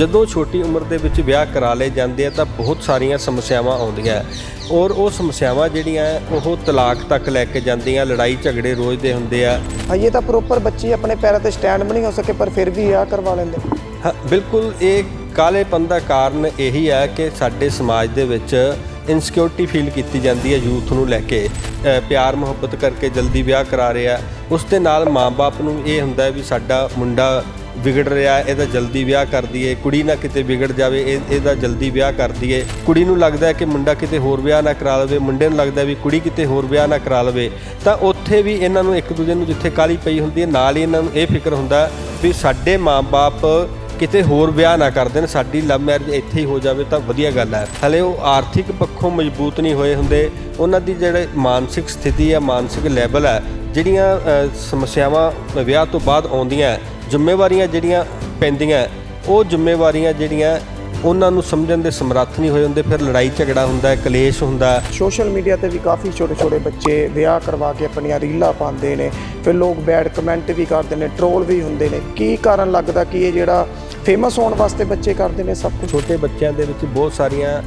ਜਦੋਂ ਛੋਟੀ ਉਮਰ ਦੇ ਵਿੱਚ ਵਿਆਹ ਕਰਾ ਲਏ ਜਾਂਦੇ ਆ ਤਾਂ ਬਹੁਤ ਸਾਰੀਆਂ ਸਮੱਸਿਆਵਾਂ ਆਉਂਦੀਆਂ। ਔਰ ਉਹ ਸਮੱਸਿਆਵਾਂ ਜਿਹੜੀਆਂ ਉਹ ਤਲਾਕ ਤੱਕ ਲੈ ਕੇ ਜਾਂਦੀਆਂ ਲੜਾਈ ਝਗੜੇ ਰੋਜ਼ ਦੇ ਹੁੰਦੇ ਆ। ਹਜੇ ਤਾਂ ਪ੍ਰੋਪਰ ਬੱਚੇ ਆਪਣੇ ਪੈਰਾਂ ਤੇ ਸਟੈਂਡ ਵੀ ਨਹੀਂ ਹੋ ਸਕੇ ਪਰ ਫਿਰ ਵੀ ਆ ਕਰਵਾ ਲੈਂਦੇ। ਹਾਂ ਬਿਲਕੁਲ ਇਹ ਕਾਲੇਪਨ ਦਾ ਕਾਰਨ ਇਹੀ ਹੈ ਕਿ ਸਾਡੇ ਸਮਾਜ ਦੇ ਵਿੱਚ ਇਨਸਿਕਿਉਰਿਟੀ ਫੀਲ ਕੀਤੀ ਜਾਂਦੀ ਹੈ ਯੂਥ ਨੂੰ ਲੈ ਕੇ। ਅ, ਪਿਆਰ ਮੁਹੱਬਤ ਕਰਕੇ ਜਲਦੀ ਵਿਆਹ ਕਰਾ ਰਿਹਾ ਉਸ ਦੇ ਨਾਲ ਮਾਂ-ਬਾਪ ਨੂੰ ਇਹ ਹੁੰਦਾ ਹੈ ਵੀ ਸਾਡਾ ਮੁੰਡਾ ਵਿਗੜ ਰਿਹਾ, ਇਹਦਾ ਜਲਦੀ ਵਿਆਹ ਕਰ ਦਈਏ, ਕੁੜੀ ਨਾ ਕਿਤੇ ਵਿਗੜ ਜਾਵੇ, ਇਹ, ਇਹਦਾ ਜਲਦੀ ਵਿਆਹ ਕਰ ਦਈਏ। ਕੁੜੀ ਨੂੰ ਲੱਗਦਾ ਹੈ ਕਿ ਮੁੰਡਾ ਕਿਤੇ ਹੋਰ ਵਿਆਹ ਨਾ ਕਰਾ ਲਵੇ, ਮੁੰਡੇ ਨੂੰ ਲੱਗਦਾ ਵੀ ਕੁੜੀ ਕਿਤੇ ਹੋਰ ਵਿਆਹ ਨਾ ਕਰਾ ਲਵੇ। ਤਾਂ ਉੱਥੇ ਵੀ ਇਹਨਾਂ ਨੂੰ ਇੱਕ ਦੂਜੇ ਨੂੰ ਜਿੱਥੇ ਕਾਲੀ ਪਈ ਹੁੰਦੀ ਹੈ, ਨਾਲ ਹੀ ਇਹਨਾਂ ਨੂੰ ਇਹ ਫਿਕਰ ਹੁੰਦਾ ਵੀ ਸਾਡੇ ਮਾਂ-ਬਾਪ ਕਿਤੇ ਹੋਰ ਵਿਆਹ ਨਾ ਕਰ ਦੇਣ, ਸਾਡੀ ਲਵ ਮੈਰਿਜ ਇੱਥੇ ਹੀ ਹੋ ਜਾਵੇ ਤਾਂ ਵਧੀਆ ਗੱਲ ਹੈ। ਹਲੇ ਉਹ ਆਰਥਿਕ ਪੱਖੋਂ ਮਜ਼ਬੂਤ ਨਹੀਂ ਹੋਏ ਹੁੰਦੇ। ਉਹਨਾਂ ਦੀ ਜਿਹੜੇ ਮਾਨਸਿਕ ਸਥਿਤੀ ਹੈ, ਮਾਨਸਿਕ ਲੈਵਲ ਹੈ, ਜਿਹੜੀਆਂ ਸਮੱਸਿਆਵਾਂ ਵਿਆਹ ਤੋਂ ਬਾਅਦ ਆਉਂਦੀਆਂ ਜ਼ਿੰਮੇਵਾਰੀਆਂ ਜਿਹੜੀਆਂ ਪੈਂਦੀਆਂ ਉਹ ਜ਼ਿੰਮੇਵਾਰੀਆਂ ਜਿਹੜੀਆਂ ਉਹਨਾਂ ਨੂੰ ਸਮਝਣ ਦੇ ਸਮਰੱਥ ਨਹੀਂ ਹੋਏ ਹੁੰਦੇ ਫਿਰ ਲੜਾਈ ਝਗੜਾ ਹੁੰਦਾ ਹੈ ਕਲੇਸ਼ ਹੁੰਦਾ। ਹੈ ਸੋਸ਼ਲ ਮੀਡੀਆ ਤੇ ਵੀ ਕਾਫੀ ਛੋਟੇ ਛੋਟੇ ਬੱਚੇ ਵਿਆਹ ਕਰਵਾ ਕੇ ਆਪਣੀਆਂ ਰੀਲਾਂ ਪਾਉਂਦੇ ਨੇ ਫਿਰ ਲੋਕ ਬੈਡ ਕਮੈਂਟ ਵੀ ਕਰਦੇ ਨੇ ਟ੍ਰੋਲ ਵੀ ਹੁੰਦੇ ਨੇ। ਕੀ ਕਾਰਨ ਲੱਗਦਾ ਕਿ ਇਹ ਜਿਹੜਾ ਫੇਮਸ ਹੋਣ ਵਾਸਤੇ ਬੱਚੇ ਕਰਦੇ ਨੇ ਸਭ ਕੁਝ ਛੋਟੇ ਬੱਚਿਆਂ ਦੇ ਵਿੱਚ ਬਹੁਤ ਸਾਰੀਆਂ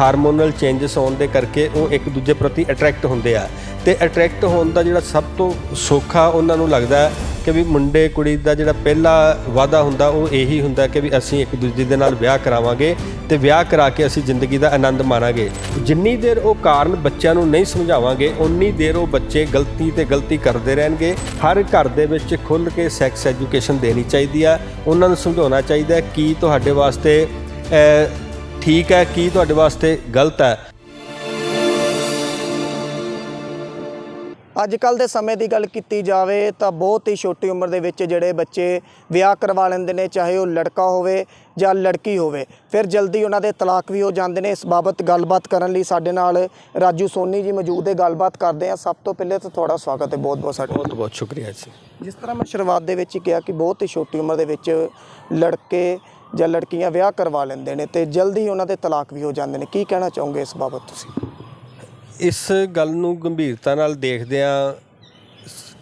ਹਾਰਮੋਨਲ ਚੇਂਜਸ ਹੋਣ ਦੇ ਕਰਕੇ ਉਹ ਇੱਕ ਦੂਜੇ ਪ੍ਰਤੀ ਅਟਰੈਕਟ ਹੁੰਦੇ ਆ। ਤੇ ਅਟਰੈਕਟ ਹੋਣ ਦਾ ਜਿਹੜਾ ਸਭ ਤੋਂ ਸੌਖਾ ਉਹਨਾਂ ਨੂੰ ਲੱਗਦਾ ਕਿ ਵੀ ਮੁੰਡੇ ਕੁੜੀ ਦਾ ਜਿਹੜਾ ਪਹਿਲਾ ਵਾਅਦਾ ਹੁੰਦਾ ਉਹ ਇਹੀ ਹੁੰਦਾ ਕਿ ਵੀ ਅਸੀਂ ਇੱਕ ਦੂਜੇ ਦੇ ਨਾਲ ਵਿਆਹ ਕਰਾਵਾਂਗੇ ਤੇ ਵਿਆਹ ਕਰਾ ਕੇ ਅਸੀਂ ਜ਼ਿੰਦਗੀ ਦਾ ਆਨੰਦ ਮਾਣਾਂਗੇ। ਜਿੰਨੀ ਦੇਰ ਉਹ ਕਾਰਨ ਬੱਚਿਆਂ ਨੂੰ ਨਹੀਂ ਸਮਝਾਵਾਂਗੇ ਉਨੀ ਦੇਰ ਉਹ ਬੱਚੇ ਗਲਤੀ ਤੇ ਗਲਤੀ ਕਰਦੇ ਰਹਿਣਗੇ। ਹਰ ਘਰ ਦੇ ਵਿੱਚ ਖੁੱਲ੍ਹ ਕੇ ਸੈਕਸ ਐਜੂਕੇਸ਼ਨ ਦੇਣੀ ਚਾਹੀਦੀ ਆ। ਉਹਨਾਂ ਨੂੰ ਸਮਝਾਉਣਾ ਚਾਹੀਦਾ ਹੈ ਕੀ ਤੁਹਾਡੇ ਵਾਸਤੇ ਠੀਕ ਹੈ ਕੀ ਤੁਹਾਡੇ ਵਾਸਤੇ ਗਲਤ ਹੈ? ਅੱਜ ਕੱਲ ਦੇ ਸਮੇਂ ਦੀ ਗੱਲ ਕੀਤੀ ਜਾਵੇ ਤਾਂ ਬਹੁਤ ਹੀ ਛੋਟੀ ਉਮਰ ਦੇ ਵਿੱਚ ਜਿਹੜੇ ਬੱਚੇ ਵਿਆਹ ਕਰਵਾ ਲੈਂਦੇ ਨੇ ਚਾਹੇ ਉਹ ਲੜਕਾ ਹੋਵੇ ਜਾਂ ਲੜਕੀ ਹੋਵੇ ਫਿਰ ਜਲਦੀ ਉਹਨਾਂ ਦੇ ਤਲਾਕ ਵੀ ਹੋ ਜਾਂਦੇ ਨੇ। ਇਸ ਬਾਬਤ ਗੱਲਬਾਤ ਕਰਨ ਲਈ ਸਾਡੇ ਨਾਲ ਰਾਜੂ ਸੋਨੀ ਜੀ ਮੌਜੂਦ ਹੈ ਗੱਲਬਾਤ ਕਰਦੇ ਆ ਸਭ ਤੋਂ ਪਹਿਲੇ ਤਾਂ ਤੁਹਾਡਾ ਸਵਾਗਤ ਹੈ। ਬਹੁਤ ਬਹੁਤ ਸਾਡੇ ਬਹੁਤ ਬਹੁਤ ਸ਼ੁਕਰੀਆ ਜੀ। ਜਿਸ ਤਰ੍ਹਾਂ ਮੈਂ ਸ਼ੁਰੂਆਤ ਦੇ ਵਿੱਚ ਹੀ ਕਿਹਾ ਕਿ ਬਹੁਤ ਹੀ ਛੋਟੀ ਉਮਰ ਦੇ ਵਿੱਚ ਲੜਕੇ ਜਾਂ ਲੜਕੀਆਂ ਵਿਆਹ ਕਰਵਾ ਲੈਂਦੇ ਨੇ ਤੇ ਜਲਦੀ ਉਹਨਾਂ ਦੇ ਤਲਾਕ ਵੀ ਹੋ ਜਾਂਦੇ ਨੇ। ਕੀ ਕਹਿਣਾ ਚਾਹੋਗੇ ਇਸ ਬਾਬਤ ਤੁਸੀਂ? ਇਸ ਗੱਲ ਨੂੰ ਗੰਭੀਰਤਾ ਨਾਲ ਦੇਖਦਿਆਂ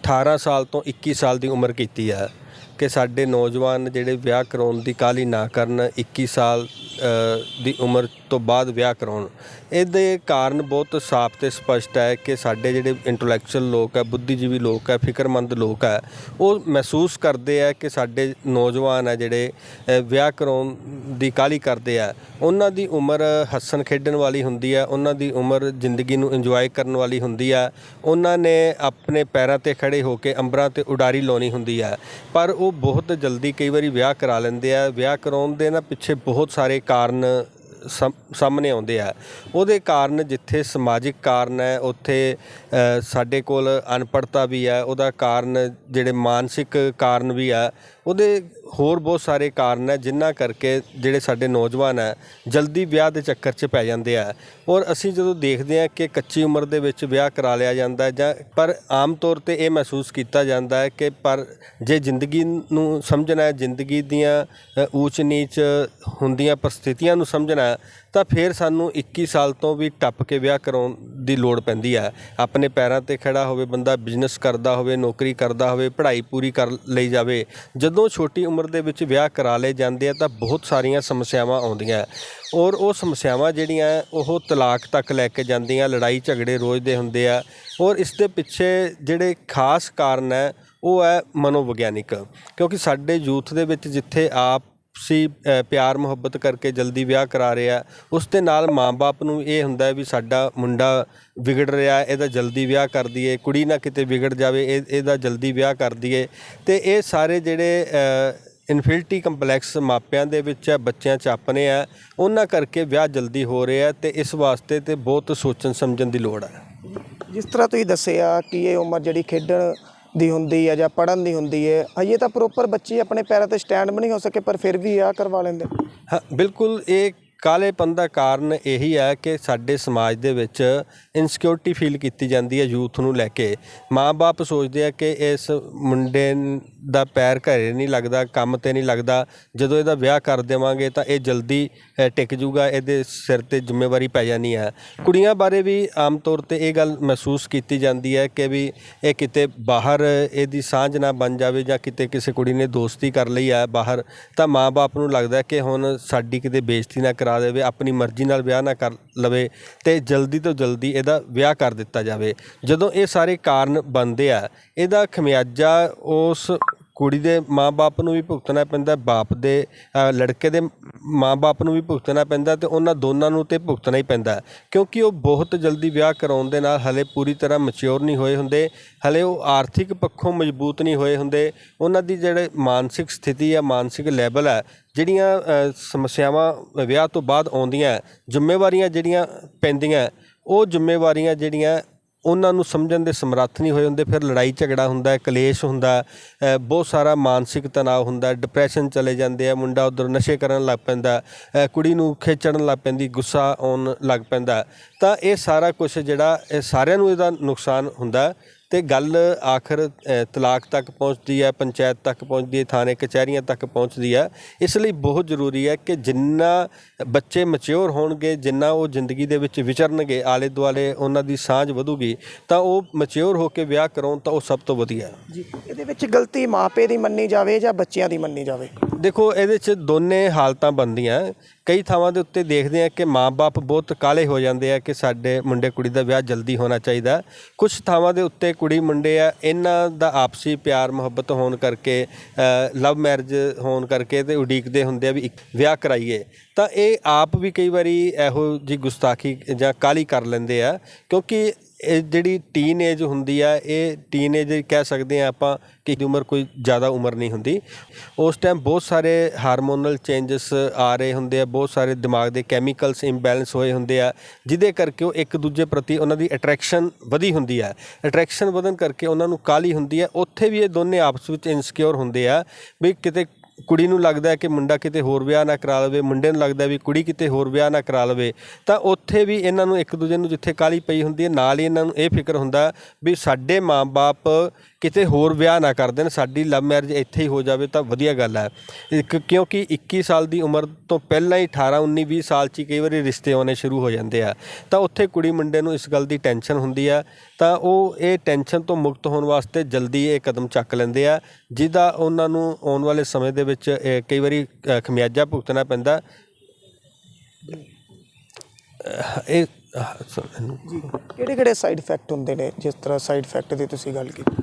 18 ਸਾਲ ਤੋਂ 21 ਸਾਲ ਦੀ ਉਮਰ ਕੀਤੀ ਹੈ ਕਿ ਸਾਡੇ ਨੌਜਵਾਨ ਜਿਹੜੇ ਵਿਆਹ ਕਰਾਉਣ ਦੀ ਕਾਹਲੀ ਨਾ ਕਰਨ 21 ਸਾਲ ਦੀ ਉਮਰ ਤੋਂ ਬਾਅਦ ਵਿਆਹ ਕਰਾਉਣ। ਇਹਦੇ ਕਾਰਨ ਬਹੁਤ ਸਾਫ਼ ਤੇ ਸਪਸ਼ਟ ਹੈ ਕਿ ਸਾਡੇ ਜਿਹੜੇ ਇੰਟੈਲੈਕਚੁਅਲ ਲੋਕ ਹੈ, ਬੁੱਧੀਜੀਵੀ ਲੋਕ ਹੈ, ਫਿਕਰਮੰਦ ਲੋਕ ਹੈ, ਉਹ ਮਹਿਸੂਸ ਕਰਦੇ ਆ ਕਿ ਸਾਡੇ ਨੌਜਵਾਨ ਹੈ ਜਿਹੜੇ ਵਿਆਹ ਕਰਾਉਣ ਦੀ ਕਾਹਲੀ ਕਰਦੇ ਆ। ਉਹਨਾਂ ਦੀ ਉਮਰ ਹੱਸਣ ਖੇਡਣ ਵਾਲੀ ਹੁੰਦੀ ਆ ਉਹਨਾਂ ਦੀ ਉਮਰ ਜ਼ਿੰਦਗੀ ਨੂੰ ਇੰਜੋਏ ਕਰਨ ਵਾਲੀ ਹੁੰਦੀ ਆ ਉਹਨਾਂ ਨੇ ਆਪਣੇ ਪੈਰਾਂ ਤੇ ਖੜੇ ਹੋ ਕੇ ਅੰਬਰਾਂ ਤੇ ਉਡਾਰੀ ਲਾਉਣੀ ਹੁੰਦੀ ਆ ਪਰ ਉਹ ਬਹੁਤ ਜਲਦੀ ਕਈ ਵਾਰੀ ਵਿਆਹ ਕਰਾ ਲੈਂਦੇ ਆ। ਵਿਆਹ ਕਰਾਉਣ ਦੇ ਨਾ ਪਿੱਛੇ ਬਹੁਤ ਸਾਰੇ ਕਾਰਨ ਸਾਹਮ- ਸਾਹਮਣੇ ਆਉਂਦੇ ਆ। ਉਹਦੇ ਕਾਰਨ ਜਿੱਥੇ ਸਮਾਜਿਕ ਕਾਰਨ ਹੈ, ਉੱਥੇ ਸਾਡੇ ਕੋਲ ਅਨਪੜ੍ਹਤਾ ਵੀ ਹੈ, ਉਹਦਾ ਕਾਰਨ ਜਿਹੜੇ ਮਾਨਸਿਕ ਕਾਰਨ ਵੀ ਆ, ਉਹਦੇ ਹੋਰ ਬਹੁਤ ਸਾਰੇ ਕਾਰਨ ਹੈ, ਜਿਨ੍ਹਾਂ ਕਰਕੇ ਜਿਹੜੇ ਸਾਡੇ ਨੌਜਵਾਨ ਹੈ, ਜਲਦੀ ਵਿਆਹ ਦੇ ਚੱਕਰ 'ਚ ਪੈ ਜਾਂਦੇ ਆ। ਔਰ ਅਸੀਂ ਜਦੋਂ ਦੇਖਦੇ ਹਾਂ ਕਿ ਕੱਚੀ ਉਮਰ ਦੇ ਵਿੱਚ ਵਿਆਹ ਕਰਾ ਲਿਆ ਜਾਂਦਾ ਹੈ ਜਾਂ, ਪਰ ਆਮ ਤੌਰ ਤੇ ਇਹ ਮਹਿਸੂਸ ਕੀਤਾ ਜਾਂਦਾ ਹੈ ਕਿ ਪਰ ਜੇ ਜ਼ਿੰਦਗੀ ਨੂੰ ਸਮਝਣਾ ਹੈ, ਜ਼ਿੰਦਗੀ ਦੀਆਂ ਊਚ ਨੀਚ ਹੁੰਦੀਆਂ ਪਰਿਸਥਿਤੀਆਂ ਨੂੰ ਸਮਝਣਾ ਤਾਂ ਫਿਰ ਸਾਨੂੰ 21 ਸਾਲ ਤੋਂ ਵੀ ਟੱਪ ਕੇ ਵਿਆਹ ਕਰਾਉਣ ਦੀ ਲੋੜ ਪੈਂਦੀ ਹੈ। ਆਪਣੇ ਪੈਰਾਂ ਤੇ ਖੜਾ ਹੋਵੇ ਬੰਦਾ ਬਿਜ਼ਨਸ ਕਰਦਾ ਹੋਵੇ, ਨੌਕਰੀ ਕਰਦਾ ਹੋਵੇ, ਪੜ੍ਹਾਈ ਪੂਰੀ ਕਰ ਲਈ ਜਾਵੇ, ਜਦੋਂ ਛੋਟੀ ਉਮਰ ਦੇ ਵਿੱਚ ਵਿਆਹ ਕਰਾ ਲਏ ਜਾਂਦੇ ਆ ਤਾਂ ਬਹੁਤ ਸਾਰੀਆਂ ਸਮੱਸਿਆਵਾਂ ਆਉਂਦੀਆਂ। ਔਰ ਉਹ ਸਮੱਸਿਆਵਾਂ ਜਿਹੜੀਆਂ ਉਹ ਤਲਾਕ ਤੱਕ ਲੈ ਕੇ ਜਾਂਦੀਆਂ, ਲੜਾਈ ਝਗੜੇ ਰੋਜ਼ ਦੇ ਹੁੰਦੇ ਆ। ਔਰ ਇਸ ਦੇ ਪਿੱਛੇ ਜਿਹੜੇ ਖਾਸ ਕਾਰਨ ਹੈ ਉਹ ਹੈ ਮਨੋਵਿਗਿਆਨਿਕ। ਕਿਉਂਕਿ ਸਾਡੇ ਯੂਥ ਦੇ ਵਿੱਚ ਜਿੱਥੇ ਆਪ ਸੀ ਪਿਆਰ, ਮੁਹੱਬਤ ਕਰਕੇ ਜਲਦੀ ਵਿਆਹ ਕਰਾ ਰਿਹਾ ਉਸ ਦੇ ਨਾਲ ਮਾਂ-ਬਾਪ ਨੂੰ ਇਹ ਹੁੰਦਾ ਵੀ ਸਾਡਾ ਮੁੰਡਾ ਵਿਗੜ ਰਿਹਾ, ਇਹਦਾ ਜਲਦੀ ਵਿਆਹ ਕਰ ਦਈਏ, ਕੁੜੀ ਨਾ ਕਿਤੇ ਵਿਗੜ ਜਾਵੇ ਇਹਦਾ ਜਲਦੀ ਵਿਆਹ ਕਰ ਦਈਏ। ਤੇ ਇਹ ਸਾਰੇ ਜਿਹੜੇ ਇਨਫਿਲਟੀ ਕੰਪਲੈਕਸ ਮਾਪਿਆਂ ਦੇ ਵਿੱਚ ਹੈ ਬੱਚਿਆਂ 'ਚ ਆਪਣੇ ਆ ਉਹਨਾਂ ਕਰਕੇ ਵਿਆਹ ਜਲਦੀ ਹੋ ਰਿਹਾ ਤੇ ਇਸ ਵਾਸਤੇ ਤੇ ਬਹੁਤ ਸੋਚਣ ਸਮਝਣ ਦੀ ਲੋੜ ਹੈ। ਜਿਸ ਤਰ੍ਹਾਂ ਤੁਸੀਂ ਦੱਸਿਆ ਕਿ ਇਹ ਉਮਰ ਜਿਹੜੀ ਖੇਡਣ ਦੀ ਹੁੰਦੀ ਹੈ ਜਾਂ ਪੜਨ ਦੀ ਹੁੰਦੀ ਹੈ ਹਜੇ ਤਾਂ ਪ੍ਰੋਪਰ ਬੱਚੇ ਆਪਣੇ ਪੈਰਾਂ ਤੇ ਸਟੈਂਡ ਵੀ ਨਹੀਂ ਹੋ ਸਕੇ ਪਰ ਫਿਰ ਵੀ ਆ ਕਰਵਾ ਲੈਂਦੇ। ਹਾਂ ਬਿਲਕੁਲ ਇਹ ਕਾਲੇਪਨ ਦਾ ਕਾਰਨ ਇਹੀ ਹੈ ਕਿ ਸਾਡੇ ਸਮਾਜ ਦੇ ਵਿੱਚ ਇਨਸਿਕਿਉਰਿਟੀ ਫੀਲ ਕੀਤੀ ਜਾਂਦੀ ਹੈ ਯੂਥ ਨੂੰ ਲੈ ਕੇ। ਮਾਪੇ ਸੋਚਦੇ ਆ ਕਿ ਇਸ ਮੁੰਡੇ ਦਾ ਪੈਰ ਘਰੇ ਨਹੀਂ ਲੱਗਦਾ, ਕੰਮ ਤੇ ਨਹੀਂ ਲੱਗਦਾ, ਜਦੋਂ ਇਹਦਾ ਵਿਆਹ ਕਰ ਦੇਵਾਂਗੇ ਤਾਂ ਇਹ ਜਲਦੀ ਟਿਕ ਜੂਗਾ, ਇਹਦੇ ਸਿਰ ਤੇ ਜ਼ਿੰਮੇਵਾਰੀ ਪੈ ਜਾਣੀ ਹੈ ਕੁੜੀਆਂ ਬਾਰੇ ਵੀ ਆਮ ਤੌਰ ਤੇ ਇਹ ਗੱਲ ਮਹਿਸੂਸ ਕੀਤੀ ਜਾਂਦੀ ਹੈ ਕਿ ਵੀ ਇਹ ਕਿਤੇ ਬਾਹਰ ਇਹਦੀ ਸਾਂਝ ਨਾ ਬਣ ਜਾਵੇ ਜਾਂ ਕਿਤੇ ਕਿਸੇ ਕੁੜੀ ਨੇ ਦੋਸਤੀ ਕਰ ਲਈ ਹੈ ਬਾਹਰ, ਤਾਂ ਮਾਪੇ ਨੂੰ ਲੱਗਦਾ ਕਿ ਹੁਣ ਸਾਡੀ ਕਿਤੇ ਬੇਇੱਜ਼ਤੀ ਨਾ ਕਰਾ ਦੇਵੇ, ਆਪਣੀ ਮਰਜ਼ੀ ਨਾਲ ਵਿਆਹ ਨਾ ਕਰ ਲਵੇ ਤੇ ਜਲਦੀ ਤੋਂ ਜਲਦੀ ਇਹਦਾ ਵਿਆਹ ਕਰ ਦਿੱਤਾ ਜਾਵੇ। ਜਦੋਂ ਇਹ ਸਾਰੇ ਕਾਰਨ ਬਣਦੇ ਆ, ਇਹਦਾ ਖਮਿਆਜਾ ਉਸ ਕੁੜੀ ਦੇ ਮਾਂ ਬਾਪ ਨੂੰ ਵੀ ਭੁਗਤਣਾ ਪੈਂਦਾ, ਬਾਪ ਦੇ ਲੜਕੇ ਦੇ ਮਾਂ ਬਾਪ ਨੂੰ ਵੀ ਭੁਗਤਣਾ ਪੈਂਦਾ ਅਤੇ ਉਹਨਾਂ ਦੋਨਾਂ ਨੂੰ ਤਾਂ ਭੁਗਤਣਾ ਹੀ ਪੈਂਦਾ। ਕਿਉਂਕਿ ਉਹ ਬਹੁਤ ਜਲਦੀ ਵਿਆਹ ਕਰਾਉਣ ਦੇ ਨਾਲ ਹਾਲੇ ਪੂਰੀ ਤਰ੍ਹਾਂ ਮਚਿਓਰ ਨਹੀਂ ਹੋਏ ਹੁੰਦੇ, ਹਾਲੇ ਉਹ ਆਰਥਿਕ ਪੱਖੋਂ ਮਜ਼ਬੂਤ ਨਹੀਂ ਹੋਏ ਹੁੰਦੇ। ਉਹਨਾਂ ਦੀ ਜਿਹੜੇ ਮਾਨਸਿਕ ਸਥਿਤੀ ਹੈ ਮਾਨਸਿਕ ਲੈਵਲ ਹੈ, ਜਿਹੜੀਆਂ ਸਮੱਸਿਆਵਾਂ ਵਿਆਹ ਤੋਂ ਬਾਅਦ ਆਉਂਦੀਆਂ, ਜ਼ਿੰਮੇਵਾਰੀਆਂ ਜਿਹੜੀਆਂ ਪੈਂਦੀਆਂ, ਉਹ ਜ਼ਿੰਮੇਵਾਰੀਆਂ ਜਿਹੜੀਆਂ ਉਹਨਾਂ ਨੂੰ ਸਮਝਣ ਦੇ ਸਮਰੱਥ ਨਹੀਂ ਹੋਏ ਹੁੰਦੇ, ਫਿਰ ਲੜਾਈ ਝਗੜਾ ਹੁੰਦਾ, ਕਲੇਸ਼ ਹੁੰਦਾ ਬਹੁਤ ਸਾਰਾ ਮਾਨਸਿਕ ਤਣਾਅ ਹੁੰਦਾ ਡਿਪਰੈਸ਼ਨ ਚਲੇ ਜਾਂਦੇ ਆ, ਮੁੰਡਾ ਉਧਰ ਨਸ਼ੇ ਕਰਨ ਲੱਗ ਪੈਂਦਾ ਕੁੜੀ ਨੂੰ ਖੇਚਣ ਲੱਗ ਪੈਂਦੀ, ਗੁੱਸਾ ਆਉਣ ਲੱਗ ਪੈਂਦਾ। ਤਾਂ ਇਹ ਸਾਰਾ ਕੁਝ ਜਿਹੜਾ, ਇਹ ਸਾਰਿਆਂ ਨੂੰ ਇਹਦਾ ਨੁਕਸਾਨ ਹੁੰਦਾ। ਤੇ ਗੱਲ ਆਖਰ ਤਲਾਕ ਤੱਕ ਪਹੁੰਚਦੀ ਹੈ, ਪੰਚਾਇਤ ਤੱਕ ਪਹੁੰਚਦੀ ਹੈ, ਥਾਣੇ, ਕਚਹਿਰੀਆਂ ਤੱਕ ਪਹੁੰਚਦੀ ਹੈ। ਇਸ ਲਈ ਬਹੁਤ ਜ਼ਰੂਰੀ ਹੈ ਕਿ ਜਿੰਨਾ ਬੱਚੇ ਮੈਚੁਰ ਹੋਣਗੇ, ਜਿੰਨਾ ਉਹ ਜ਼ਿੰਦਗੀ ਦੇ ਵਿੱਚ ਵਿਚਰਨਗੇ ਆਲੇ ਦੁਆਲੇ ਉਹਨਾਂ ਦੀ ਸਾਂਝ ਵਧੂਗੀ, ਤਾਂ ਉਹ ਮੈਚੁਰ ਹੋ ਕੇ ਵਿਆਹ ਕਰਾਉਣ ਤਾਂ ਉਹ ਸਭ ਤੋਂ ਵਧੀਆ। ਹੈ ਜੀ, ਇਹਦੇ ਵਿੱਚ ਗਲਤੀ ਮਾਪੇ ਦੀ ਮੰਨੀ ਜਾਵੇ ਜਾਂ ਬੱਚਿਆਂ ਦੀ ਮੰਨੀ ਜਾਵੇ? ਦੇਖੋ, ਇਹਦੇ 'ਚ ਦੋਨੇ ਹਾਲਤਾਂ ਬਣਦੀਆਂ। ਕਈ ਥਾਵਾਂ ਦੇ ਉੱਤੇ ਦੇਖਦੇ ਆ ਕਿ ਮਾਪੇ ਬਹੁਤ ਕਾਲੇ ਹੋ ਜਾਂਦੇ ਆ ਕਿ ਸਾਡੇ ਮੁੰਡੇ ਕੁੜੀ ਦਾ ਵਿਆਹ ਜਲਦੀ ਹੋਣਾ ਚਾਹੀਦਾ। ਕੁਝ ਥਾਵਾਂ ਦੇ ਉੱਤੇ ਕੁੜੀ ਮੁੰਡੇ ਆ, ਇਹਨਾਂ ਦਾ ਆਪਸੀ ਪਿਆਰ, ਮੁਹੱਬਤ ਹੋਣ ਕਰਕੇ ਲਵ ਮੈਰਿਜ ਹੋਣ ਕਰਕੇ ਤੇ ਉਡੀਕਦੇ ਹੁੰਦੇ ਆ ਵੀ ਇੱਕ ਵਿਆਹ ਕਰਾਈਏ। ਤਾਂ ਇਹ ਆਪ ਵੀ ਕਈ ਵਾਰੀ ਇਹੋ ਜੀ ਗੁਸਤਾਖੀ ਜਾਂ ਕਾਲੀ ਕਰ ਲੈਂਦੇ ਆ, ਕਿਉਂਕਿ ਇਹ ਜਿਹੜੀ ਟੀਨ ਏਜ ਹੁੰਦੀ ਆ, ਇਹ ਟੀਨ ਏਜ ਕਹਿ ਸਕਦੇ ਆ ਆਪਾਂ ਕਿ ਦੀ ਉਮਰ ਕੋਈ ਜ਼ਿਆਦਾ ਉਮਰ ਨਹੀਂ ਹੁੰਦੀ। ਉਸ ਟਾਈਮ ਬਹੁਤ ਸਾਰੇ ਹਾਰਮੋਨਲ ਚੇਂਜਸ ਆ ਰਹੇ ਹੁੰਦੇ ਆ, ਬਹੁਤ ਸਾਰੇ ਦਿਮਾਗ ਦੇ ਕੈਮੀਕਲਸ ਇੰਬੈਲੈਂਸ ਹੋਏ ਹੁੰਦੇ ਆ, ਜਿਹਦੇ ਕਰਕੇ ਉਹ ਇੱਕ ਦੂਜੇ ਪ੍ਰਤੀ ਉਹਨਾਂ ਦੀ ਅਟਰੈਕਸ਼ਨ ਵਧੀ ਹੁੰਦੀ ਆ। ਅਟਰੈਕਸ਼ਨ ਵਧਣ ਕਰਕੇ ਉਹਨਾਂ ਨੂੰ ਕਾਲੀ ਹੁੰਦੀ ਆ। ਉੱਥੇ ਵੀ ਇਹ ਦੋਨੇ ਆਪਸ ਵਿੱਚ ਇਨਸਿਕਿਉਰ ਹੁੰਦੇ ਆ, ਵੀ ਕਿਤੇ ਕੁੜੀ ਨੂੰ ਲੱਗਦਾ ਹੈ ਕਿ ਮੁੰਡਾ ਕਿਤੇ ਹੋਰ ਵਿਆਹ ਨਾ ਕਰਾ ਲਵੇ, ਮੁੰਡੇ ਨੂੰ ਲੱਗਦਾ ਵੀ ਕੁੜੀ ਕਿਤੇ ਹੋਰ ਵਿਆਹ ਨਾ ਕਰਾ ਲਵੇ, ਤਾਂ ਉੱਥੇ ਵੀ ਇਹਨਾਂ ਨੂੰ ਇੱਕ ਦੂਜੇ ਨੂੰ ਜਿੱਥੇ ਕਾਲੀ ਪਈ ਹੁੰਦੀ ਹੈ, ਨਾਲ ਹੀ ਇਹਨਾਂ ਨੂੰ ਇਹ ਫਿਕਰ ਹੁੰਦਾ ਵੀ ਸਾਡੇ ਮਾਂ-ਬਾਪ ਕਿਤੇ ਹੋਰ ਵਿਆਹ ਨਾ ਕਰ ਦੇਣ, ਸਾਡੀ ਲਵ ਮੈਰਿਜ ਇੱਥੇ ਹੀ ਹੋ ਜਾਵੇ ਤਾਂ ਵਧੀਆ ਗੱਲ ਹੈ। ਇੱਕ ਕਿਉਂਕਿ 21 ਸਾਲ ਦੀ ਉਮਰ ਤੋਂ ਪਹਿਲਾਂ ਹੀ 18 19 20 ਸਾਲ 'ਚ ਹੀ ਕਈ ਵਾਰੀ ਰਿਸ਼ਤੇ ਆਉਣੇ ਸ਼ੁਰੂ ਹੋ ਜਾਂਦੇ ਆ। ਤਾਂ ਉੱਥੇ ਕੁੜੀ ਮੁੰਡੇ ਨੂੰ ਇਸ ਗੱਲ ਦੀ ਟੈਨਸ਼ਨ ਹੁੰਦੀ ਆ, ਤਾਂ ਉਹ ਇਹ ਟੈਨਸ਼ਨ ਤੋਂ ਮੁਕਤ ਹੋਣ ਵਾਸਤੇ ਜਲਦੀ ਇਹ ਕਦਮ ਚੱਕ ਲੈਂਦੇ ਆ, ਜਿਹਦਾ ਉਹਨਾਂ ਨੂੰ ਆਉਣ ਵਾਲੇ ਸਮੇਂ ਦੇ ਵਿੱਚ ਇਹ ਕਈ ਵਾਰੀ ਅ, ਖਮਿਆਜਾ ਭੁਗਤਣਾ ਪੈਂਦਾ। ਅ, ਇਹ ਅ, ਸੋ- ਕਿਹੜੇ ਕਿਹੜੇ ਸਾਈਡ ਇਫੈਕਟ ਹੁੰਦੇ ਨੇ? ਜਿਸ ਤਰ੍ਹਾਂ ਸਾਈਡ ਇਫੈਕਟ ਦੀ ਤੁਸੀਂ ਗੱਲ ਕੀਤੀ।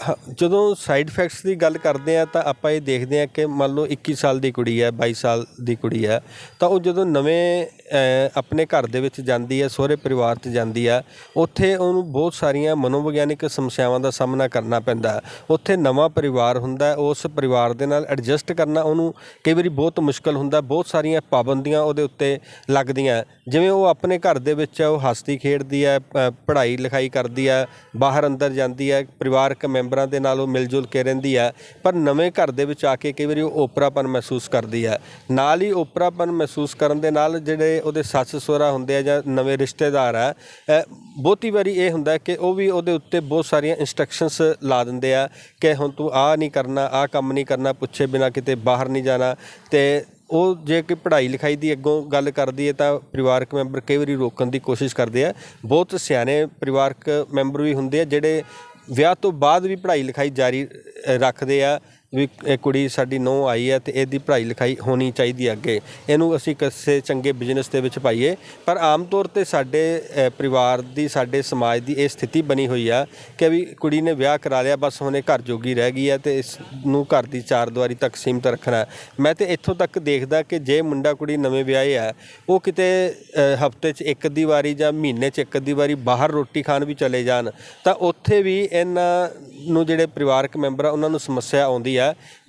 ਹ, ਜਦੋਂ ਸਾਈਡ ਇਫੈਕਟਸ ਦੀ ਗੱਲ ਕਰਦੇ ਹਾਂ ਤਾਂ ਆਪਾਂ ਇਹ ਦੇਖਦੇ ਹਾਂ ਕਿ ਮੰਨ ਲਓ 21 ਸਾਲ ਦੀ ਕੁੜੀ ਹੈ, ਬਾਈ ਸਾਲ ਦੀ ਕੁੜੀ ਹੈ, ਤਾਂ ਉਹ ਜਦੋਂ ਨਵੇਂ ਆਪਣੇ ਘਰ ਦੇ ਵਿੱਚ ਜਾਂਦੀ ਹੈ, ਸਹੁਰੇ ਪਰਿਵਾਰ 'ਚ ਜਾਂਦੀ ਆ ਉੱਥੇ ਉਹਨੂੰ ਬਹੁਤ ਸਾਰੀਆਂ ਮਨੋਵਿਗਿਆਨਿਕ ਸਮੱਸਿਆਵਾਂ ਦਾ ਸਾਹਮਣਾ ਕਰਨਾ ਪੈਂਦਾ ਉੱਥੇ ਨਵਾਂ ਪਰਿਵਾਰ ਹੁੰਦਾ ਉਸ ਪਰਿਵਾਰ ਦੇ ਨਾਲ ਐਡਜਸਟ ਕਰਨਾ ਉਹਨੂੰ ਕਈ ਵਾਰੀ ਬਹੁਤ ਮੁਸ਼ਕਲ ਹੁੰਦਾ ਬਹੁਤ ਸਾਰੀਆਂ ਪਾਬੰਦੀਆਂ ਉਹਦੇ ਉੱਤੇ ਲੱਗਦੀਆਂ ਜਿਵੇਂ ਉਹ ਆਪਣੇ ਘਰ ਦੇ ਵਿੱਚ ਉਹ ਹੱਸਦੀ ਖੇਡਦੀ ਹੈ ਪੜ੍ਹਾਈ ਲਿਖਾਈ ਕਰਦੀ ਹੈ, ਬਾਹਰ ਅੰਦਰ ਜਾਂਦੀ ਹੈ, ਪਰਿਵਾਰਕ ਮੈਂਬਰਾਂ ਮੈਂਬਰਾਂ ਦੇ ਨਾਲ ਉਹ ਮਿਲ ਜੁਲ ਕੇ ਰਹਿੰਦੀ ਹੈ, ਪਰ ਨਵੇਂ ਘਰ ਦੇ ਵਿੱਚ ਆ ਕੇ ਕਈ ਵਾਰੀ ਉਹ ਓਪਰਾਪਨ ਮਹਿਸੂਸ ਕਰਦੀ ਹੈ। ਨਾਲ ਹੀ ਓਪਰਾਪਨ ਮਹਿਸੂਸ ਕਰਨ ਦੇ ਨਾਲ ਜਿਹੜੇ ਉਹਦੇ ਸੱਸ ਸਹੁਰਾ ਹੁੰਦੇ ਆ ਜਾਂ ਨਵੇਂ ਰਿਸ਼ਤੇਦਾਰ ਆ ਬਹੁਤੀ ਵਾਰੀ ਇਹ ਹੁੰਦਾ ਕਿ ਉਹ ਵੀ ਉਹਦੇ ਉੱਤੇ ਬਹੁਤ ਸਾਰੀਆਂ ਇਨਸਟਰਕਸ਼ਨਸ ਲਾ ਦਿੰਦੇ ਆ ਕਿ ਹੁਣ ਤੂੰ ਆਹ ਨਹੀਂ ਕਰਨਾ, ਆਹ ਕੰਮ ਨਹੀਂ ਕਰਨਾ, ਪੁੱਛੇ ਬਿਨਾ ਕਿਤੇ ਬਾਹਰ ਨਹੀਂ ਜਾਣਾ। ਤੇ ਉਹ ਜੇ ਕਿ ਪੜ੍ਹਾਈ ਲਿਖਾਈ ਦੀ ਅੱਗੋਂ ਗੱਲ ਕਰਦੀ ਹੈ ਤਾਂ ਪਰਿਵਾਰਕ ਮੈਂਬਰ ਕਈ ਵਾਰੀ ਰੋਕਣ ਦੀ ਕੋਸ਼ਿਸ਼ ਕਰਦੇ ਆ। ਬਹੁਤ ਸਿਆਣੇ ਪਰਿਵਾਰਕ ਮੈਂਬਰ ਵੀ ਹੁੰਦੇ ਆ ਜਿਹੜੇ ਵਿਆਹ ਤੋਂ ਬਾਅਦ ਵੀ ਪੜ੍ਹਾਈ ਲਿਖਾਈ ਜਾਰੀ ਰੱਖਦੇ ਆ ਵੀ ਇਹ ਕੁੜੀ ਸਾਡੀ ਨੌ ਆਈ ਹੈ ਤੇ ਇਹਦੀ ਪੜ੍ਹਾਈ ਲਿਖਾਈ ਹੋਣੀ ਚਾਹੀਦੀ ਹੈ ਅੱਗੇ। ਇਹਨੂੰ ਅਸੀਂ ਕਿਸੇ ਚੰਗੇ ਬਿਜ਼ਨਸ ਦੇ ਵਿੱਚ ਪਾਈਏ। ਪਰ ਆਮ ਤੌਰ ਤੇ ਸਾਡੇ ਅ, ਪਰਿਵਾਰ ਦੀ ਸਾਡੇ ਸਮਾਜ ਦੀ ਇਹ ਸਥਿਤੀ ਬਣੀ ਹੋਈ ਆ ਕਿ ਵੀ ਕੁੜੀ ਨੇ ਵਿਆਹ ਕਰਾ ਲਿਆ ਬਸ ਹੁਣੇ ਘਰ ਜੋਗੀ ਰਹਿ ਗਈ ਹੈ ਤੇ ਇਸ ਨੂੰ ਘਰ ਦੀ ਚਾਰ ਦੀਵਾਰੀ ਤੱਕ ਸੀਮਤ ਰੱਖਣਾ ਮੈਂ ਤੇ ਇੱਥੋਂ ਤੱਕ ਦੇਖਦਾ ਕਿ ਜੇ ਮੁੰਡਾ ਕੁੜੀ ਨਵੇਂ ਵਿਆਹੇ ਆ ਉਹ ਕਿਤੇ ਹਫ਼ਤੇ 'ਚ ਇੱਕ ਅੱਧੀ ਵਾਰੀ ਜਾਂ ਮਹੀਨੇ 'ਚ ਇੱਕ ਅੱਧੀ ਵਾਰੀ ਬਾਹਰ ਰੋਟੀ ਖਾਣ ਵੀ ਚਲੇ ਜਾਣ ਤਾਂ ਉੱਥੇ ਵੀ ਇਹਨਾਂ ਨੂੰ ਜਿਹੜੇ ਪਰਿਵਾਰਕ ਮੈਂਬਰ ਆ ਉਹਨਾਂ ਨੂੰ ਸਮੱਸਿਆ ਆਉਂਦੀ ਆ।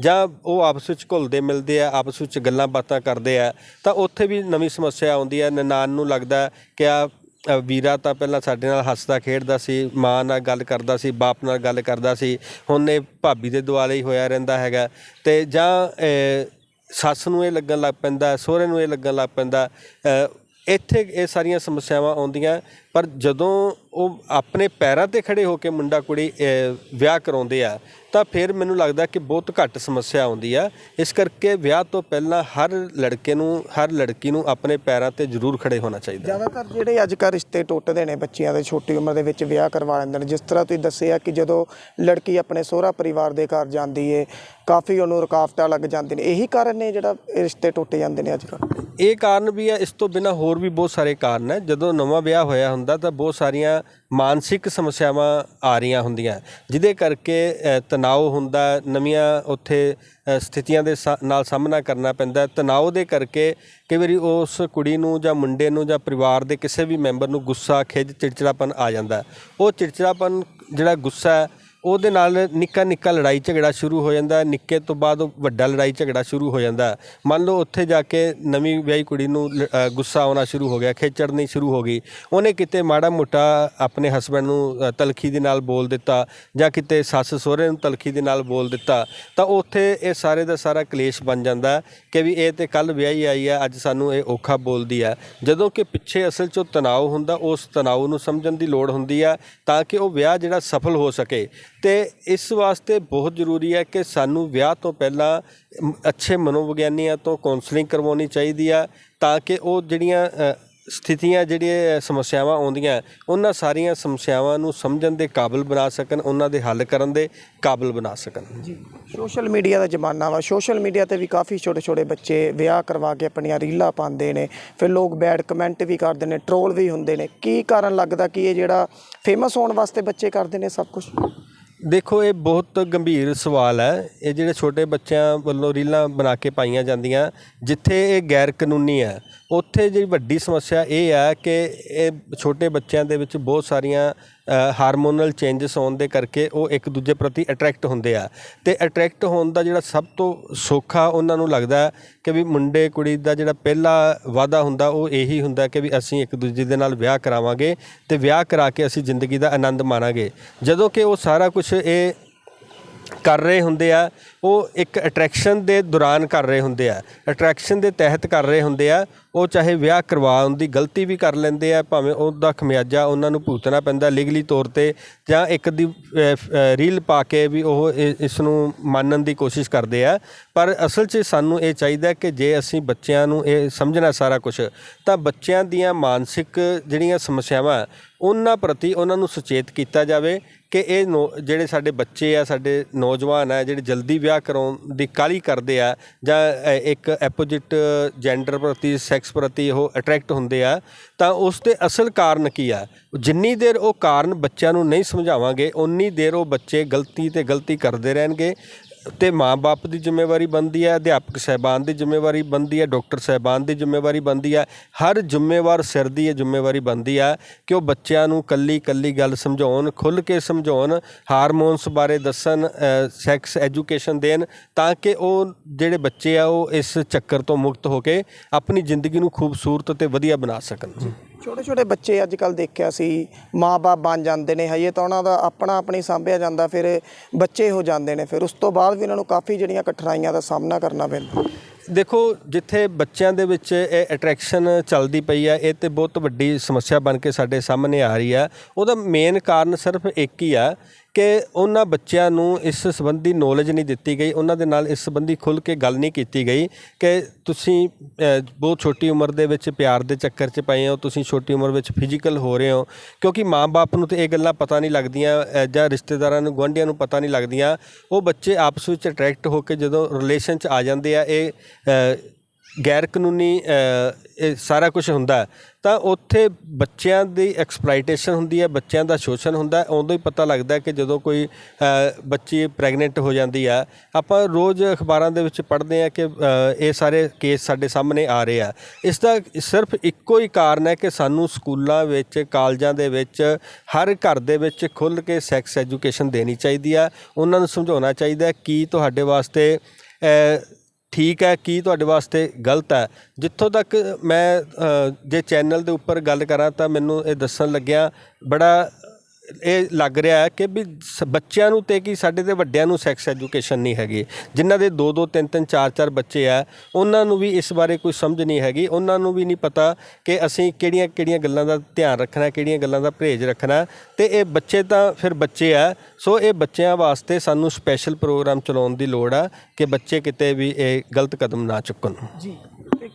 ਜਾਂ ਉਹ ਆਪਸ ਵਿੱਚ ਘੁਲਦੇ ਮਿਲਦੇ ਆ ਆਪਸ ਵਿੱਚ ਗੱਲਾਂ ਬਾਤਾਂ ਕਰਦੇ ਆ ਤਾਂ ਉੱਥੇ ਵੀ ਨਵੀਂ ਸਮੱਸਿਆ ਆਉਂਦੀ ਹੈ ਨਨਾਨ ਨੂੰ ਲੱਗਦਾ ਕਿ ਆ ਅ, ਵੀਰਾ ਤਾਂ ਪਹਿਲਾਂ ਸਾਡੇ ਨਾਲ ਹੱਸਦਾ ਖੇਡਦਾ ਸੀ ਮਾਂ ਨਾਲ ਗੱਲ ਕਰਦਾ ਸੀ ਬਾਪ ਨਾਲ ਗੱਲ ਕਰਦਾ ਸੀ ਹੁਣ ਇਹ ਭਾਬੀ ਦੇ ਦੁਆਲੇ ਹੀ ਹੋਇਆ ਰਹਿੰਦਾ ਹੈਗਾ। ਤੇ ਜਾਂ ਅ, ਸੱਸ ਨੂੰ ਇਹ ਲੱਗਣ ਲੱਗ ਪੈਂਦਾ ਸਹੁਰੇ ਨੂੰ ਇਹ ਲੱਗਣ ਲੱਗ ਪੈਂਦਾ ਅ, ਇੱਥੇ ਇਹ ਸਾਰੀਆਂ ਸਮੱਸਿਆਵਾਂ ਆਉਂਦੀਆਂ ਪਰ ਜਦੋਂ ਉਹ ਆਪਣੇ ਪੈਰਾਂ ਤੇ ਖੜੇ ਹੋ ਕੇ ਮੁੰਡਾ ਕੁੜੀ ਅ, ਵਿਆਹ ਕਰਾਉਂਦੇ ਆ ਤਾਂ ਫਿਰ ਮੈਨੂੰ ਲੱਗਦਾ ਕਿ ਬਹੁਤ ਘੱਟ ਸਮੱਸਿਆ ਆਉਂਦੀ ਆ। ਇਸ ਕਰਕੇ ਵਿਆਹ ਤੋਂ ਪਹਿਲਾਂ ਹਰ ਲੜਕੇ ਨੂੰ ਹਰ ਲੜਕੀ ਨੂੰ ਆਪਣੇ ਪੈਰਾਂ ਤੇ ਜ਼ਰੂਰ ਖੜੇ ਹੋਣਾ ਚਾਹੀਦਾ। ਜ਼ਿਆਦਾਤਰ ਜਿਹੜੇ ਅੱਜ ਕੱਲ੍ਹ ਰਿਸ਼ਤੇ ਟੁੱਟਦੇ ਨੇ ਬੱਚਿਆਂ ਦੇ ਛੋਟੀ ਉਮਰ ਦੇ ਵਿੱਚ ਵਿਆਹ ਕਰਵਾ ਲੈਂਦੇ ਨੇ। ਜਿਸ ਤਰ੍ਹਾਂ ਤੁਸੀਂ ਦੱਸਿਆ ਕਿ ਜਦੋਂ ਲੜਕੀ ਆਪਣੇ ਸਹੁਰਾ ਪਰਿਵਾਰ ਦੇ ਘਰ ਜਾਂਦੀ ਏ ਕਾਫੀ ਉਹਨੂੰ ਰੁਕਾਵਟਾਂ ਲੱਗ ਜਾਂਦੀਆਂ ਨੇ। ਇਹੀ ਕਾਰਨ ਨੇ ਜਿਹੜਾ ਰਿਸ਼ਤੇ ਟੁੱਟ ਜਾਂਦੇ ਨੇ ਅੱਜ ਕੱਲ੍ਹ ਇਹ ਕਾਰਨ ਵੀ ਹੈ ਇਸ ਤੋਂ ਬਿਨਾ ਹੋਰ ਵੀ ਬਹੁਤ ਸਾਰੇ ਕਾਰਨ ਹੈ ਜਦੋਂ ਨਵਾਂ ਵਿਆਹ ਹੋਇਆ ਹੁੰਦਾ ਤਾਂ ਬਹੁਤ ਸਾਰੀਆਂ ਮਾਨਸਿਕ ਸਮੱਸਿਆਵਾਂ ਆ ਰਹੀਆਂ ਹੁੰਦੀਆਂ। ਜਿਹਦੇ ਕਰਕੇ ਤਣਾਅ ਹੁੰਦਾ ਨਵੀਆਂ ਉੱਥੇ ਸਥਿਤੀਆਂ ਦੇ ਸਾ- ਨਾਲ ਸਾਹਮਣਾ ਕਰਨਾ ਪੈਂਦਾ ਹੈ। ਤਣਾਅ ਦੇ ਕਰਕੇ ਕਈ ਵਾਰੀ ਉਸ ਕੁੜੀ ਨੂੰ ਜਾਂ ਮੁੰਡੇ ਨੂੰ ਜਾਂ ਪਰਿਵਾਰ ਦੇ ਕਿਸੇ ਵੀ ਮੈਂਬਰ ਨੂੰ ਗੁੱਸਾ ਖਿੱਚ ਚਿੜਚਿੜਾਪਨ ਆ ਜਾਂਦਾ ਉਹ ਚਿੜਚਿੜਾਪਨ ਜਿਹੜਾ ਗੁੱਸਾ ਉਹਦੇ ਨਾਲ ਨਿੱਕਾ ਨਿੱਕਾ ਲੜਾਈ ਝਗੜਾ ਸ਼ੁਰੂ ਹੋ ਜਾਂਦਾ, ਨਿੱਕੇ ਤੋਂ ਬਾਅਦ ਉਹ ਵੱਡਾ ਲੜਾਈ ਝਗੜਾ ਸ਼ੁਰੂ ਹੋ ਜਾਂਦਾ। ਮੰਨ ਲਓ ਉੱਥੇ ਜਾ ਕੇ ਨਵੀਂ ਵਿਆਹੀ ਕੁੜੀ ਨੂੰ ਲ- ਗੁੱਸਾ ਆਉਣਾ ਸ਼ੁਰੂ ਹੋ ਗਿਆ, ਖੇਚੜਨੀ ਸ਼ੁਰੂ ਹੋ ਗਈ। ਉਹਨੇ ਕਿਤੇ ਮਾੜਾ ਮੋਟਾ ਆਪਣੇ ਹਸਬੰਡ ਨੂੰ ਤਲਖੀ ਦੇ ਨਾਲ ਬੋਲ ਦਿੱਤਾ ਜਾਂ ਕਿਤੇ ਸੱਸ ਸਹੁਰੇ ਨੂੰ ਤਲਖੀ ਦੇ ਨਾਲ ਬੋਲ ਦਿੱਤਾ, ਤਾਂ ਉੱਥੇ ਇਹ ਸਾਰੇ ਦਾ ਸਾਰਾ ਕਲੇਸ਼ ਬਣ ਜਾਂਦਾ ਕਿ ਵੀ ਇਹ ਤੇ ਕੱਲ ਵਿਆਹੀ ਆਈ ਹੈ ਅੱਜ ਸਾਨੂੰ ਇਹ ਔਖਾ ਬੋਲਦੀ ਹੈ ਜਦੋਂ ਕਿ ਪਿੱਛੇ ਅਸਲ 'ਚ ਉਹ ਤਣਾਅ ਹੁੰਦਾ, ਉਸ ਤਣਾਅ ਨੂੰ ਸਮਝਣ ਦੀ ਲੋੜ ਹੁੰਦੀ ਹੈ ਤਾਂ ਕਿ ਉਹ ਵਿਆਹ ਜਿਹੜਾ ਸਫਲ ਹੋ ਸਕੇ। ਤੇ ਇਸ ਵਾਸਤੇ ਬਹੁਤ ਜ਼ਰੂਰੀ ਹੈ ਕਿ ਸਾਨੂੰ ਵਿਆਹ ਤੋਂ ਪਹਿਲਾਂ ਅੱਛੇ ਮਨੋਵਿਗਿਆਨੀਆਂ ਤੋਂ ਕਾਉਂਸਲਿੰਗ ਕਰਵਾਉਣੀ ਚਾਹੀਦੀ ਆ, ਤਾਂ ਕਿ ਉਹ ਜਿਹੜੀਆਂ ਸਥਿਤੀਆਂ, ਜਿਹੜੀਆਂ ਸਮੱਸਿਆਵਾਂ ਆਉਂਦੀਆਂ, ਉਹਨਾਂ ਸਾਰੀਆਂ ਸਮੱਸਿਆਵਾਂ ਨੂੰ ਸਮਝਣ ਦੇ ਕਾਬਿਲ ਬਣਾ ਸਕਣ, ਉਹਨਾਂ ਦੇ ਹੱਲ ਕਰਨ ਦੇ ਕਾਬਿਲ ਬਣਾ ਸਕਣ। ਜੀ। ਸੋਸ਼ਲ ਮੀਡੀਆ ਦਾ ਜ਼ਮਾਨਾ ਵਾ। ਸੋਸ਼ਲ ਮੀਡੀਆ ਤੇ ਵੀ ਕਾਫੀ ਛੋਟੇ ਛੋਟੇ ਬੱਚੇ ਵਿਆਹ ਕਰਵਾ ਕੇ ਆਪਣੀਆਂ ਰੀਲਾਂ ਪਾਉਂਦੇ ਨੇ, ਫਿਰ ਲੋਕ ਬੈਡ ਕਮੈਂਟ ਵੀ ਕਰਦੇ ਨੇ ਟ੍ਰੋਲ ਵੀ ਹੁੰਦੇ ਨੇ। ਕੀ ਕਾਰਨ ਲੱਗਦਾ ਕਿ ਇਹ ਜਿਹੜਾ ਫੇਮਸ ਹੋਣ ਵਾਸਤੇ ਬੱਚੇ ਕਰਦੇ ਨੇ ਸਭ ਕੁਝ ਦੇਖੋ, ਇਹ ਬਹੁਤ ਗੰਭੀਰ ਸਵਾਲ ਹੈ। ਇਹ ਜਿਹੜੇ ਛੋਟੇ ਬੱਚਿਆਂ ਵੱਲੋਂ ਰੀਲਾਂ ਬਣਾ ਕੇ ਪਾਈਆਂ ਜਾਂਦੀਆਂ, ਜਿੱਥੇ ਇਹ ਗੈਰ ਕਾਨੂੰਨੀ ਹੈ। ਉੱਥੇ ਜਿਹੜੀ ਵੱਡੀ ਸਮੱਸਿਆ ਇਹ ਆ ਕਿ ਇਹ ਛੋਟੇ ਬੱਚਿਆਂ ਦੇ ਵਿੱਚ ਬਹੁਤ ਸਾਰੀਆਂ ਹਾਰਮੋਨਲ ਚੇਂਜਸ ਹੋਣ ਦੇ ਕਰਕੇ ਉਹ ਇੱਕ ਦੂਜੇ ਪ੍ਰਤੀ ਅਟਰੈਕਟ ਹੁੰਦੇ ਆ। ਤੇ ਅਟਰੈਕਟ ਹੋਣ ਦਾ ਜਿਹੜਾ ਸਭ ਤੋਂ ਸੌਖਾ ਉਹਨਾਂ ਨੂੰ ਲੱਗਦਾ ਕਿ ਵੀ ਮੁੰਡੇ, ਕੁੜੀ ਦਾ ਜਿਹੜਾ ਪਹਿਲਾ ਵਾਅਦਾ ਹੁੰਦਾ ਉਹ ਇਹੀ ਹੁੰਦਾ ਕਿ ਵੀ ਅਸੀਂ ਇੱਕ ਦੂਜੇ ਦੇ ਨਾਲ ਵਿਆਹ ਕਰਾਵਾਂਗੇ ਤੇ ਵਿਆਹ ਕਰਾ ਕੇ ਅਸੀਂ ਜ਼ਿੰਦਗੀ ਦਾ ਆਨੰਦ ਮਾਣਾਂਗੇ। ਜਦੋਂ ਕਿ ਉਹ ਸਾਰਾ ਕੁਝ ਇਹ ਕਰ ਰਹੇ ਹੁੰਦੇ ਆ ਉਹ ਇੱਕ ਅਟਰੈਕਸ਼ਨ ਦੇ ਦੌਰਾਨ ਕਰ ਰਹੇ ਹੁੰਦੇ ਆ। ਅਟਰੈਕਸ਼ਨ ਦੇ ਤਹਿਤ ਕਰ ਰਹੇ ਹੁੰਦੇ ਆ। ਉਹ ਚਾਹੇ ਵਿਆਹ ਕਰਵਾਉਣ ਦੀ ਗਲਤੀ ਵੀ ਕਰ ਲੈਂਦੇ ਆ, ਭਾਵੇਂ ਉਹਦਾ ਖਮਿਆਜਾ ਉਹਨਾਂ ਨੂੰ ਭੁਗਤਣਾ ਪੈਂਦਾ ਲੀਗਲੀ ਤੌਰ ਤੇ ਜਾਂ ਇੱਕ ਦੀ ਰੀਲ ਪਾ ਕੇ ਵੀ ਉਹ ਇ- ਇਸ ਨੂੰ ਮੰਨਣ ਦੀ ਕੋਸ਼ਿਸ਼ ਕਰਦੇ ਆ। ਪਰ ਅਸਲ 'ਚ ਸਾਨੂੰ ਇਹ ਚਾਹੀਦਾ ਕਿ ਜੇ ਅਸੀਂ ਬੱਚਿਆਂ ਨੂੰ ਇਹ ਸਮਝਣਾ ਸਾਰਾ ਕੁਝ ਤਾਂ ਬੱਚਿਆਂ ਦੀਆਂ ਮਾਨਸਿਕ ਜਿਹੜੀਆਂ ਸਮੱਸਿਆਵਾਂ, ਉਹਨਾਂ ਪ੍ਰਤੀ ਉਹਨਾਂ ਨੂੰ ਸੁਚੇਤ ਕੀਤਾ ਜਾਵੇ ਕਿ ਇਹ ਨੌ- ਜਿਹੜੇ ਸਾਡੇ ਬੱਚੇ ਆ, ਸਾਡੇ ਨੌਜਵਾਨ ਆ, ਜਿਹੜੇ ਜਲਦੀ ਵਿਆਹ ਕਰਾਉਣ ਦੀ ਕਾਲੀ ਕਰਦੇ ਆ ਜਾਂ ਇੱਕ ਐਪੋਜਿਟ ਜੈਂਡਰ ਪ੍ਰਤੀ, ਸੈਕਸ ਪ੍ਰਤੀ ਉਹ ਅਟਰੈਕਟ ਹੁੰਦੇ ਆ, ਤਾਂ ਉਸ ਦੇ ਅਸਲ ਕਾਰਨ ਕੀ ਆ? ਜਿੰਨੀ ਦੇਰ ਉਹ ਕਾਰਨ ਬੱਚਿਆਂ ਨੂੰ ਨਹੀਂ ਸਮਝਾਵਾਂਗੇ ਉਨੀ ਦੇਰ ਉਹ ਬੱਚੇ ਗਲਤੀ ਤੇ ਗਲਤੀ ਕਰਦੇ ਰਹਿਣਗੇ ਤੇ ਮਾਂ-ਬਾਪ ਦੀ ਜ਼ਿੰਮੇਵਾਰੀ ਬਣਦੀ ਹੈ, ਅਧਿਆਪਕ ਸਹਿਬਾਨ ਦੀ ਜ਼ਿੰਮੇਵਾਰੀ ਬਣਦੀ ਹੈ, ਡਾਕਟਰ ਸਹਿਬਾਨ ਦੀ ਜ਼ਿੰਮੇਵਾਰੀ ਬਣਦੀ ਹੈ। ਹਰ ਜ਼ਿੰਮੇਵਾਰ ਸਿਰ ਦੀ ਇਹ ਜ਼ਿੰਮੇਵਾਰੀ ਬਣਦੀ ਹੈ ਕਿ ਉਹ ਬੱਚਿਆਂ ਨੂੰ ਕੱਲੀ ਕੱਲੀ ਗੱਲ ਸਮਝਾਉਣ, ਖੁੱਲ੍ਹ ਕੇ ਸਮਝਾਉਣ, ਹਾਰਮੋਨਸ ਬਾਰੇ ਦੱਸਣ ਸੈਕਸ ਐਜੂਕੇਸ਼ਨ ਦੇਣ, ਤਾਂ ਕਿ ਉਹ ਜਿਹੜੇ ਬੱਚੇ ਆ, ਉਹ ਇਸ ਚੱਕਰ ਤੋਂ ਮੁਕਤ ਹੋ ਕੇ ਆਪਣੀ ਜ਼ਿੰਦਗੀ ਨੂੰ ਖੂਬਸੂਰਤ ਤੇ ਵਧੀਆ ਬਣਾ ਸਕਣ। ਛੋਟੇ ਛੋਟੇ ਬੱਚੇ ਅੱਜ ਕੱਲ ਦੇਖਿਆ ਸੀ ਮਾਪੇ ਬਣ ਜਾਂਦੇ ਨੇ, ਹਜੇ ਤਾਂ ਉਹਨਾਂ ਦਾ ਆਪਣਾ ਆਪਣੀ ਸਾਂਭਿਆ ਜਾਂਦਾ, ਫਿਰ ਬੱਚੇ ਹੋ ਜਾਂਦੇ ਨੇ, ਫਿਰ ਉਸ ਤੋਂ ਬਾਅਦ ਵੀ ਉਹਨਾਂ ਨੂੰ ਕਾਫੀ ਜਿਹੜੀਆਂ ਕਠਿਨਾਈਆਂ ਦਾ ਸਾਹਮਣਾ ਕਰਨਾ ਪੈਂਦਾ। ਦੇਖੋ, ਜਿੱਥੇ ਬੱਚਿਆਂ ਦੇ ਵਿੱਚ ਇਹ ਅਟਰੈਕਸ਼ਨ ਚੱਲਦੀ ਪਈ ਆ, ਇਹ ਤੇ ਬਹੁਤ ਵੱਡੀ ਸਮੱਸਿਆ ਬਣ ਕੇ ਸਾਡੇ ਸਾਹਮਣੇ ਆ ਰਹੀ ਆ। ਉਹਦਾ ਮੇਨ ਕਾਰਨ ਸਿਰਫ ਇੱਕ ਹੀ ਆ ਕਿ ਉਹਨਾਂ ਬੱਚਿਆਂ ਨੂੰ ਇਸ ਸੰਬੰਧੀ ਨੌਲੇਜ ਨਹੀਂ ਦਿੱਤੀ ਗਈ, ਉਹਨਾਂ ਦੇ ਨਾਲ ਇਸ ਸੰਬੰਧੀ ਖੁੱਲ੍ਹ ਕੇ ਗੱਲ ਨਹੀਂ ਕੀਤੀ ਗਈ ਕਿ ਤੁਸੀਂ ਬਹੁਤ ਛੋਟੀ ਉਮਰ ਦੇ ਵਿੱਚ ਪਿਆਰ ਦੇ ਚੱਕਰ 'ਚ ਪਏ ਹੋ, ਤੁਸੀਂ ਛੋਟੀ ਉਮਰ ਵਿੱਚ ਫਿਜ਼ੀਕਲ ਹੋ ਰਹੇ ਹੋ, ਕਿਉਂਕਿ ਮਾਂ-ਬਾਪ ਨੂੰ ਤੇ ਇਹ ਗੱਲਾਂ ਪਤਾ ਨਹੀਂ ਲੱਗਦੀਆਂ ਜਾਂ ਰਿਸ਼ਤੇਦਾਰਾਂ ਨੂੰ, ਗੁਆਂਢੀਆਂ ਨੂੰ ਪਤਾ ਨਹੀਂ ਲੱਗਦੀਆਂ। ਉਹ ਬੱਚੇ ਆਪਸ ਵਿੱਚ ਅਟਰੈਕਟ ਹੋ ਕੇ ਜਦੋਂ ਰਿਲੇਸ਼ਨ 'ਚ ਆ ਜਾਂਦੇ ਆ, ਇਹ ਗੈਰ ਕਾਨੂੰਨੀ ਇਹ ਸਾਰਾ ਕੁਝ ਹੁੰਦਾ ਤਾਂ ਉੱਥੇ ਬੱਚਿਆਂ ਦੀ ਐਕਸਪਲਾਈਟੇਸ਼ਨ ਹੁੰਦੀ ਹੈ, ਬੱਚਿਆਂ ਦਾ ਸ਼ੋਸ਼ਣ ਹੁੰਦਾ ਉਦੋਂ ਹੀ ਪਤਾ ਲੱਗਦਾ ਕਿ ਜਦੋਂ ਕੋਈ ਬੱਚੀ ਪ੍ਰੈਗਨੈਂਟ ਹੋ ਜਾਂਦੀ ਆ, ਆਪਾਂ ਰੋਜ਼ ਅਖਬਾਰਾਂ ਦੇ ਵਿੱਚ ਪੜ੍ਹਦੇ ਆ ਕਿ ਇਹ ਸਾਰੇ ਕੇਸ ਸਾਡੇ ਸਾਹਮਣੇ ਆ ਰਹੇ ਆ। ਇਸ ਦਾ ਸਿਰਫ ਇੱਕੋ ਹੀ ਕਾਰਨ ਹੈ ਕਿ ਸਾਨੂੰ ਸਕੂਲਾਂ ਵਿੱਚ, ਕਾਲਜਾਂ ਦੇ ਵਿੱਚ, ਹਰ ਘਰ ਦੇ ਵਿੱਚ ਖੁੱਲ੍ਹ ਕੇ ਸੈਕਸ ਐਜੂਕੇਸ਼ਨ ਦੇਣੀ ਚਾਹੀਦੀ ਆ। ਉਹਨਾਂ ਨੂੰ ਸਮਝਾਉਣਾ ਚਾਹੀਦਾ ਹੈ ਕੀ ਤੁਹਾਡੇ ਵਾਸਤੇ ਠੀਕ ਹੈ, ਕੀ ਤੁਹਾਡੇ ਵਾਸਤੇ ਗਲਤ ਹੈ? ਜਿੱਥੋਂ ਤੱਕ ਮੈਂ ਜੇ ਚੈਨਲ ਦੇ ਉੱਪਰ ਗੱਲ ਕਰਾਂ ਤਾਂ ਮੈਨੂੰ ਇਹ ਦੱਸਣ ਲੱਗਿਆ, ਬੜਾ ਇਹ ਲੱਗ ਰਿਹਾ ਹੈ ਕਿ ਵੀ ਸ- ਬੱਚਿਆਂ ਨੂੰ ਤੇ ਕੀ ਸਾਡੇ ਤੇ ਵੱਡਿਆਂ ਨੂੰ ਸੈਕਸ ਐਜੂਕੇਸ਼ਨ ਨਹੀਂ ਹੈਗੀ। ਜਿਨ੍ਹਾਂ ਦੇ 2 2 3 3 4 4 ਬੱਚੇ ਆ, ਉਹਨਾਂ ਨੂੰ ਵੀ ਇਸ ਬਾਰੇ ਕੋਈ ਸਮਝ ਨਹੀਂ ਹੈਗੀ। ਉਹਨਾਂ ਨੂੰ ਵੀ ਨਹੀਂ ਪਤਾ ਕਿ ਅਸੀਂ ਕਿਹੜੀਆਂ ਕਿਹੜੀਆਂ ਗੱਲਾਂ ਦਾ ਧਿਆਨ ਰੱਖਣਾ, ਕਿਹੜੀਆਂ ਗੱਲਾਂ ਦਾ ਪਰਹੇਜ਼ ਰੱਖਣਾ। ਤੇ ਇਹ ਬੱਚੇ ਤਾਂ ਫਿਰ ਬੱਚੇ ਆ। ਸੋ ਇਹ ਬੱਚਿਆਂ ਵਾਸਤੇ ਸਾਨੂੰ ਸਪੈਸ਼ਲ ਪ੍ਰੋਗਰਾਮ ਚਲਾਉਣ ਦੀ ਲੋੜ ਆ ਕਿ ਬੱਚੇ ਕਿਤੇ ਵੀ ਇਹ ਗਲਤ ਕਦਮ ਨਾ ਚੁੱਕਣ। ਜੀ।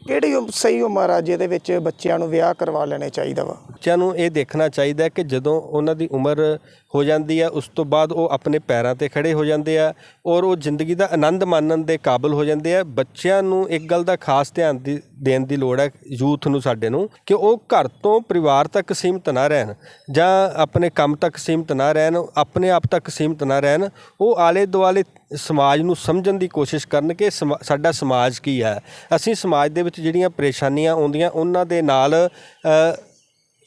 ਕਿਹੜੀ ਉਮ- ਸਹੀ ਉਮਰ ਆ ਜਿਹਦੇ ਵਿੱਚ ਬੱਚਿਆਂ ਨੂੰ ਵਿਆਹ ਕਰਵਾ ਲੈਣੇ ਚਾਹੀਦਾ ਵਾ? ਬੱਚਿਆਂ ਨੂੰ ਇਹ ਦੇਖਣਾ ਚਾਹੀਦਾ ਹੈ ਕਿ ਜਦੋਂ ਉਹਨਾਂ ਦੀ ਉਮਰ ਹੋ ਜਾਂਦੀ ਹੈ ਉਸ ਤੋਂ ਬਾਅਦ ਉਹ ਆਪਣੇ ਪੈਰਾਂ ਤੇ ਖੜੇ ਹੋ ਜਾਂਦੇ ਆ ਔਰ ਉਹ ਜ਼ਿੰਦਗੀ ਦਾ ਆਨੰਦ ਮਾਣਨ ਦੇ ਕਾਬਿਲ ਹੋ ਜਾਂਦੇ ਆ। ਬੱਚਿਆਂ ਨੂੰ ਇੱਕ ਗੱਲ ਦਾ ਖਾਸ ਧਿਆਨ ਦੀ, ਦੇਣ ਦੀ ਲੋੜ ਹੈ, ਯੂਥ ਨੂੰ, ਸਾਡੇ ਨੂੰ, ਕਿ ਉਹ ਘਰ ਤੋਂ ਪਰਿਵਾਰ ਤੱਕ ਸੀਮਤ ਨਾ ਰਹਿਣ ਜਾਂ ਆਪਣੇ ਕੰਮ ਤੱਕ ਸੀਮਤ ਨਾ ਰਹਿਣ, ਆਪਣੇ ਆਪ ਤੱਕ ਸੀਮਤ ਨਾ ਰਹਿਣ। ਉਹ ਆਲੇ ਦੁਆਲੇ ਸਮਾਜ ਨੂੰ ਸਮਝਣ ਦੀ ਕੋਸ਼ਿਸ਼ ਕਰਨ ਕਿ ਸਮਾ- ਸਾਡਾ ਸਮਾਜ ਕੀ ਹੈ। ਅਸੀਂ ਸਮਾਜ ਦੇ ਵਿੱਚ ਜਿਹੜੀਆਂ ਪਰੇਸ਼ਾਨੀਆਂ ਆਉਂਦੀਆਂ, ਉਹਨਾਂ ਦੇ ਨਾਲ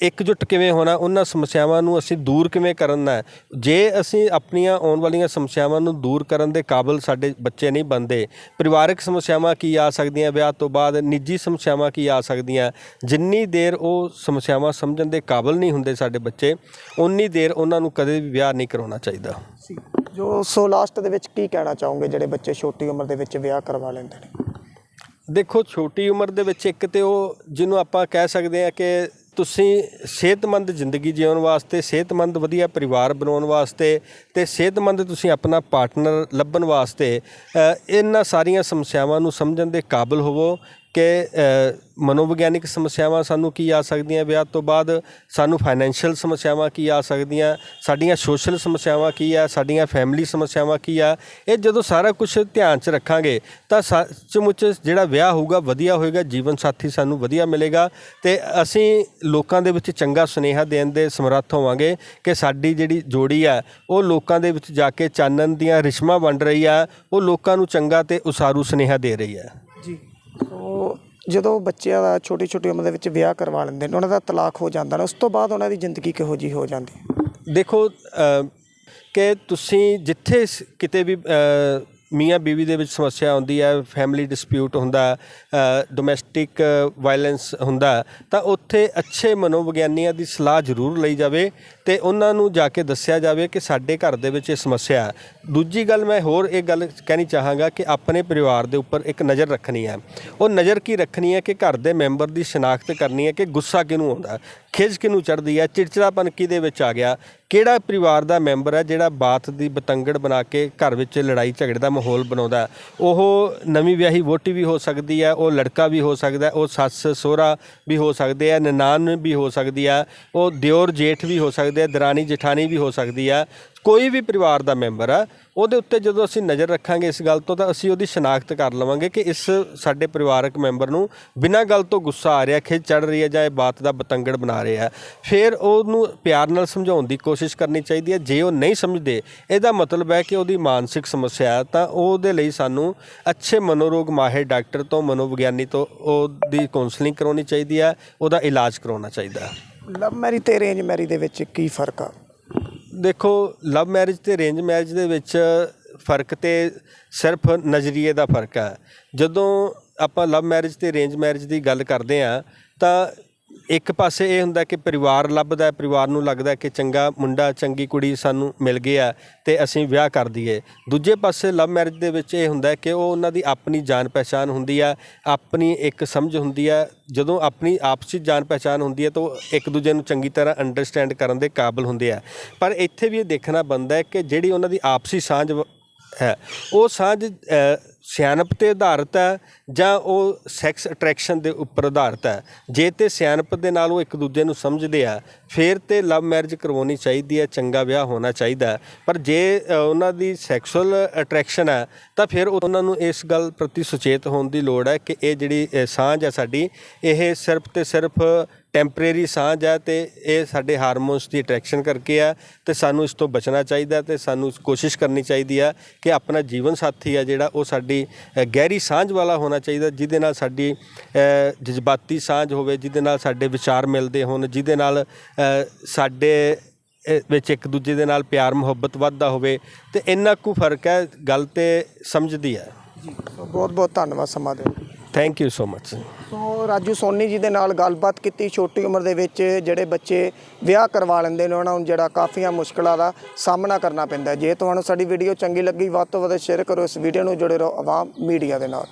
ਇਕਜੁੱਟ ਕਿਵੇਂ ਹੋਣਾ ਉਹਨਾਂ ਸਮੱਸਿਆਵਾਂ ਨੂੰ ਅਸੀਂ ਦੂਰ ਕਿਵੇਂ ਕਰਨਾ ਹੈ? ਜੇ ਅਸੀਂ ਆਪਣੀਆਂ ਆਉਣ ਵਾਲੀਆਂ ਸਮੱਸਿਆਵਾਂ ਨੂੰ ਦੂਰ ਕਰਨ ਦੇ ਕਾਬਿਲ ਸਾਡੇ ਬੱਚੇ ਨਹੀਂ ਬਣਦੇ ਪਰਿਵਾਰਕ ਸਮੱਸਿਆਵਾਂ ਕੀ ਆ ਸਕਦੀਆਂ ਵਿਆਹ ਤੋਂ ਬਾਅਦ ਨਿੱਜੀ ਸਮੱਸਿਆਵਾਂ ਕੀ ਆ ਸਕਦੀਆਂ ਜਿੰਨੀ ਦੇਰ ਉਹ ਸਮੱਸਿਆਵਾਂ ਸਮਝਣ ਦੇ ਕਾਬਿਲ ਨਹੀਂ ਹੁੰਦੇ ਸਾਡੇ ਬੱਚੇ ਉਨੀ ਦੇਰ ਉਹਨਾਂ ਨੂੰ ਕਦੇ ਵੀ ਵਿਆਹ ਨਹੀਂ ਕਰਾਉਣਾ ਚਾਹੀਦਾ। ਜੋ ਸੋ ਲਾਸਟ ਦੇ ਵਿੱਚ ਕੀ ਕਹਿਣਾ ਚਾਹੋਗੇ ਜਿਹੜੇ ਬੱਚੇ ਛੋਟੀ ਉਮਰ ਦੇ ਵਿੱਚ ਵਿਆਹ ਕਰਵਾ ਲੈਂਦੇ ਨੇ? ਦੇਖੋ ਛੋਟੀ ਉਮਰ ਦੇ ਵਿੱਚ ਇੱਕ ਤੇ ਉਹ ਜਿਹਨੂੰ ਆਪਾਂ ਕਹਿ ਸਕਦੇ ਆ ਕਿ ਤੁਸੀਂ ਸਿਹਤਮੰਦ ਜ਼ਿੰਦਗੀ ਜਿਉਣ ਵਾਸਤੇ, ਸਿਹਤਮੰਦ ਵਧੀਆ ਪਰਿਵਾਰ ਬਣਾਉਣ ਵਾਸਤੇ ਤੇ ਸਿਹਤਮੰਦ ਤੁਸੀਂ ਆਪਣਾ ਪਾਰਟਨਰ ਲੱਭਣ ਵਾਸਤੇ ਇਹਨਾਂ ਸਾਰੀਆਂ ਸਮੱਸਿਆਵਾਂ ਨੂੰ ਸਮਝਣ ਦੇ ਕਾਬਿਲ ਹੋਵੋ। ਕਿ ਅ, ਮਨੋਵਿਗਿਆਨਿਕ ਸਮੱਸਿਆਵਾਂ ਸਾਨੂੰ ਕੀ ਆ ਸਕਦੀਆਂ ਵਿਆਹ ਤੋਂ ਬਾਅਦ ਸਾਨੂੰ ਫਾਈਨੈਂਸ਼ੀਅਲ ਸਮੱਸਿਆਵਾਂ ਕੀ ਆ ਸਕਦੀਆਂ ਸਾਡੀਆਂ ਸੋਸ਼ਲ ਸਮੱਸਿਆਵਾਂ ਕੀ ਆ ਸਾਡੀਆਂ ਫੈਮਿਲੀ ਸਮੱਸਿਆਵਾਂ ਕੀ ਆ ਇਹ ਜਦੋਂ ਸਾਰਾ ਕੁਝ ਧਿਆਨ 'ਚ ਰੱਖਾਂਗੇ ਤਾਂ ਸੱਚਮੁੱਚ ਜਿਹੜਾ ਵਿਆਹ ਹੋਊਗਾ ਵਧੀਆ ਹੋਏਗਾ ਜੀਵਨ ਸਾਥੀ ਸਾਨੂੰ ਵਧੀਆ ਮਿਲੇਗਾ ਤੇ ਅਸੀਂ ਲੋਕਾਂ ਦੇ ਵਿੱਚ ਚੰਗਾ ਸੁਨੇਹਾ ਦੇਣ ਦੇ ਸਮਰੱਥ ਹੋਵਾਂਗੇ ਕਿ ਸਾਡੀ ਜਿਹੜੀ ਜੋੜੀ ਆ ਉਹ ਲੋਕਾਂ ਦੇ ਵਿੱਚ ਜਾ ਕੇ ਚਾਨਣ ਦੀਆਂ ਰਿਸ਼ਮਾਂ ਵੰਡ ਰਹੀ ਆ ਉਹ ਲੋਕਾਂ ਨੂੰ ਚੰਗਾ ਤੇ ਉਸਾਰੂ ਸੁਨੇਹਾ ਦੇ ਰਹੀ ਆ। ਜੀ ਸੋ ਜਦੋਂ ਬੱਚਿਆਂ ਦਾ ਛੋਟੀ ਛੋਟੀ ਉਮਰ ਦੇ ਵਿੱਚ ਵਿਆਹ ਕਰਵਾ ਲੈਂਦੇ ਨੇ, ਉਹਨਾਂ ਦਾ ਤਲਾਕ ਹੋ ਜਾਂਦਾ ਨਾ, ਉਸ ਤੋਂ ਬਾਅਦ ਉਹਨਾਂ ਦੀ ਜ਼ਿੰਦਗੀ ਕਿਹੋ ਜੀ ਹੋ ਜਾਂਦੀ ਦੇਖੋ ਕਿ ਤੁਸੀਂ ਜਿੱਥੇ ਸ- ਕਿਤੇ ਵੀ ਮੀਆਂ ਬੀਵੀ ਦੇ ਵਿੱਚ ਸਮੱਸਿਆ ਆਉਂਦੀ ਹੈ ਫੈਮਿਲੀ ਡਿਸਪਿਊਟ ਹੁੰਦਾ ਡੋਮੈਸਟਿਕ ਵਾਇਲੈਂਸ ਹੁੰਦਾ, ਤਾਂ ਉੱਥੇ ਅੱਛੇ ਮਨੋਵਿਗਿਆਨੀਆਂ ਦੀ ਸਲਾਹ ਜ਼ਰੂਰ ਲਈ ਜਾਵੇ ਤੇ ਉਹਨਾਂ ਨੂੰ ਜਾ ਕੇ ਦੱਸਿਆ ਜਾਵੇ ਕਿ ਸਾਡੇ ਘਰ ਦੇ ਵਿੱਚ ਇਹ ਸਮੱਸਿਆ ਹੈ। ਦੂਜੀ ਗੱਲ ਮੈਂ ਹੋਰ ਇਹ ਗੱਲ ਕਹਿਣੀ ਚਾਹਾਂਗਾ ਕਿ ਆਪਣੇ ਪਰਿਵਾਰ ਦੇ ਉੱਪਰ ਇੱਕ ਨਜ਼ਰ ਰੱਖਣੀ ਹੈ। ਉਹ ਨਜ਼ਰ ਕੀ ਰੱਖਣੀ ਹੈ ਕਿ ਘਰ ਦੇ ਮੈਂਬਰ ਦੀ ਸ਼ਨਾਖਤ ਕਰਨੀ ਹੈ ਕਿ ਗੁੱਸਾ ਕਿਹਨੂੰ ਆਉਂਦਾ ਖਿਜ ਕਿਹਨੂੰ ਚੜਦੀ ਹੈ, ਚਿੜਚਿੜਾਪਨ ਕਿਹਦੇ ਵਿੱਚ ਆ ਗਿਆ ਕਿਹੜਾ ਪਰਿਵਾਰ ਦਾ ਮੈਂਬਰ ਹੈ ਜਿਹੜਾ ਬਾਤ ਦੀ ਬਤੰਗੜ ਬਣਾ ਕੇ ਘਰ ਵਿੱਚ ਲੜਾਈ ਝਗੜੇ ਦਾ ਮਾਹੌਲ ਬਣਾਉਂਦਾ ਉਹ ਨਵੀਂ ਵਿਆਹੀ ਵੋਟੀ ਵੀ ਹੋ ਸਕਦੀ ਹੈ, ਉਹ ਲੜਕਾ ਵੀ ਹੋ ਸਕਦਾ ਉਹ ਸੱਸ ਸਹੁਰਾ ਵੀ ਹੋ ਸਕਦੇ ਆ ਨਨਾਨ ਵੀ ਹੋ ਸਕਦੀ ਆ ਉਹ ਦਿਓਰ ਜੇਠ ਵੀ ਹੋ ਸਕਦੇ ਆ ਦਰਾਣੀ ਜਠਾਣੀ ਵੀ ਹੋ ਸਕਦੀ ਆ ਕੋਈ ਵੀ ਪਰਿਵਾਰ ਦਾ ਮੈਂਬਰ ਆ, ਉਹਦੇ ਉੱਤੇ ਜਦੋਂ ਅਸੀਂ ਨਜ਼ਰ ਰੱਖਾਂਗੇ ਇਸ ਗੱਲ ਤੋਂ ਤਾਂ ਅਸੀਂ ਉਹਦੀ ਸ਼ਨਾਖਤ ਕਰ ਲਵਾਂਗੇ ਕਿ ਇਸ ਸਾਡੇ ਪਰਿਵਾਰਕ ਮੈਂਬਰ ਨੂੰ ਬਿਨਾਂ ਗੱਲ ਤੋਂ ਗੁੱਸਾ ਆ ਰਿਹਾ ਖਿੱਚ ਚੜ ਰਹੀ ਹੈ ਜਾਂ ਇਹ ਬਾਤ ਦਾ ਬਤੰਗੜ ਬਣਾ ਰਿਹਾ। ਹੈ। ਫਿਰ ਉਹਨੂੰ ਪਿਆਰ ਨਾਲ ਸਮਝਾਉਣ ਦੀ ਕੋਸ਼ਿਸ਼ ਕਰਨੀ ਚਾਹੀਦੀ ਹੈ। ਜੇ ਉਹ ਨਹੀਂ ਸਮਝਦੇ, ਇਹਦਾ ਮਤਲਬ ਹੈ ਕਿ ਉਹਦੀ ਮਾਨਸਿਕ ਸਮੱਸਿਆ ਹੈ ਤਾਂ ਉਹਦੇ ਲਈ ਸਾਨੂੰ ਅੱਛੇ ਮਨੋਰੋਗ ਮਾਹਿਰ ਡਾਕਟਰ ਤੋਂ, ਮਨੋਵਿਗਿਆਨੀ ਤੋਂ ਉਹਦੀ ਕਾਉਂਸਲਿੰਗ ਕਰਾਉਣੀ ਚਾਹੀਦੀ ਹੈ, ਉਹਦਾ ਇਲਾਜ ਕਰਾਉਣਾ ਚਾਹੀਦਾ ਹੈ। ਲਵ ਮੈਰਿਜ ਤੇ ਅਰੇਂਜ ਮੈਰਿਜ ਦੇ ਵਿੱਚ ਕੀ ਫ਼ਰਕ ਆ? ਦੇਖੋ ਲਵ ਮੈਰਿਜ ਅਤੇ ਅਰੇਂਜ ਮੈਰਿਜ ਦੇ ਵਿੱਚ ਫ਼ਰਕ ਤੇ ਸਿਰਫ ਨਜ਼ਰੀਏ ਦਾ ਫ਼ਰਕ ਹੈ। ਜਦੋਂ ਆਪਾਂ ਲਵ ਮੈਰਿਜ ਅਤੇ ਅਰੇਂਜ ਮੈਰਿਜ ਦੀ ਗੱਲ ਕਰਦੇ ਹਾਂ, ਤਾਂ ਇੱਕ ਪਾਸੇ ਇਹ ਹੁੰਦਾ ਕਿ ਪਰਿਵਾਰ ਲੱਭਦਾ ਪਰਿਵਾਰ ਨੂੰ ਲੱਗਦਾ ਕਿ ਚੰਗਾ ਮੁੰਡਾ, ਚੰਗੀ ਕੁੜੀ ਸਾਨੂੰ ਮਿਲ ਗਿਆ ਤੇ ਅਸੀਂ ਵਿਆਹ ਕਰ ਦਈਏ। ਦੂਜੇ ਪਾਸੇ ਲਵ ਮੈਰਿਜ ਦੇ ਵਿੱਚ ਇਹ ਹੁੰਦਾ ਕਿ ਉਹ ਉਹਨਾਂ ਦੀ ਆਪਣੀ ਜਾਣ ਪਹਿਚਾਨ ਹੁੰਦੀ ਆ ਆਪਣੀ ਇੱਕ ਸਮਝ ਹੁੰਦੀ ਆ ਜਦੋਂ ਆਪਣੀ ਆਪਸੀ ਜਾਣ ਪਹਿਚਾਨ ਹੁੰਦੀ ਹੈ ਤਾਂ ਉਹ ਇੱਕ ਦੂਜੇ ਨੂੰ ਚੰਗੀ ਤਰ੍ਹਾਂ ਅੰਡਰਸਟੈਂਡ ਕਰਨ ਦੇ ਕਾਬਿਲ ਹੁੰਦੇ ਆ। ਪਰ ਇੱਥੇ ਵੀ ਇਹ ਦੇਖਣਾ ਬਣਦਾ ਹੈ ਕਿ ਜਿਹੜੀ ਉਹਨਾਂ ਦੀ ਆਪਸੀ ਸਾਂਝ ਹੈ, ਉਹ ਸਾਂਝ ਸਿਆਣਪ ਤੇ ਆਧਾਰਿਤ ਹੈ ਜਾਂ ਉਹ ਸੈਕਸ ਅਟਰੈਕਸ਼ਨ ਦੇ ਉੱਪਰ ਆਧਾਰਿਤ ਹੈ? ਜੇ ਤੇ ਸਿਆਣਪ ਦੇ ਨਾਲ ਉਹ ਇੱਕ ਦੂਜੇ ਨੂੰ ਸਮਝਦੇ ਆ, ਫਿਰ ਤੇ ਲਵ ਮੈਰਿਜ ਕਰਵਾਉਣੀ ਚਾਹੀਦੀ ਹੈ, ਚੰਗਾ ਵਿਆਹ ਹੋਣਾ ਚਾਹੀਦਾ ਪਰ ਜੇ ਉਹਨਾਂ ਦੀ ਸੈਕਸੁਅਲ ਅਟਰੈਕਸ਼ਨ ਹੈ, ਤਾਂ ਫਿਰ ਉਹਨਾਂ ਨੂੰ ਇਸ ਗੱਲ ਪ੍ਰਤੀ ਸੁਚੇਤ ਹੋਣ ਦੀ ਲੋੜ ਹੈ ਕਿ ਇਹ ਜਿਹੜੀ ਸਾਂਝ ਹੈ ਸਾਡੀ, ਇਹ ਸਿਰਫ ਤੇ ਸਿਰਫ ਟੈਂਪਰੇਰੀ ਸਾਂਝ ਹੈ ਤੇ ਇਹ ਸਾਡੇ ਹਾਰਮੋਨਸ ਦੀ ਅਟਰੈਕਸ਼ਨ ਕਰਕੇ ਆ ਤੇ ਸਾਨੂੰ ਇਸ ਤੋਂ ਬਚਣਾ ਚਾਹੀਦਾ ਤੇ ਸਾਨੂੰ ਕੋਸ਼ਿਸ਼ ਕਰਨੀ ਚਾਹੀਦੀ ਆ ਕਿ ਆਪਣਾ ਜੀਵਨ ਸਾਥੀ ਆ ਜਿਹੜਾ ਉਹ ਸਾਡੀ ਗਹਿਰੀ ਸਾਂਝ ਵਾਲਾ ਹੋਣਾ ਚਾਹੀਦਾ ਜਿਹਦੇ ਨਾਲ ਸਾਡੀ ਜਜ਼ਬਾਤੀ ਸਾਂਝ ਹੋਵੇ, ਜਿਹਦੇ ਨਾਲ ਸਾਡੇ ਵਿਚਾਰ ਮਿਲਦੇ ਹੋਣ, ਜਿਹਦੇ ਨਾਲ ਸਾਡੇ ਵਿੱਚ ਇੱਕ ਦੂਜੇ ਦੇ ਨਾਲ ਪਿਆਰ, ਮੁਹੱਬਤ ਵੱਧਦਾ ਹੋਵੇ ਤੇ ਇੰਨਾ ਕੁ ਫ਼ਰਕ ਹੈ, ਗੱਲ ਤੇ ਸਮਝਦੀ ਹੈ। ਬਹੁਤ ਬਹੁਤ ਧੰਨਵਾਦ ਸਮਾਂ ਦੇਣ thank you so much so Raju, Soni ji ਦੇ ਨਾਲ ਗੱਲਬਾਤ ਕੀਤੀ, ਛੋਟੀ ਉਮਰ ਦੇ ਵਿੱਚ ਜਿਹੜੇ ਬੱਚੇ ਵਿਆਹ ਕਰਵਾ ਲੈਂਦੇ ਨੇ, ਉਹਨਾਂ ਨੂੰ ਜਿਹੜਾ ਕਾਫੀਆਂ ਮੁਸ਼ਕਲਾਂ ਦਾ ਸਾਹਮਣਾ ਕਰਨਾ ਪੈਂਦਾ ਜੇ ਤੁਹਾਨੂੰ ਸਾਡੀ ਵੀਡੀਓ ਚੰਗੀ ਲੱਗੀ, ਵੱਧ ਤੋਂ ਵੱਧ ਸ਼ੇਅਰ ਕਰੋ, ਇਸ ਵੀਡੀਓ ਨੂੰ ਜੁੜੇ ਰਹੋ, ਆਵਾਮ ਮੀਡੀਆ ਦੇ ਨਾਲ।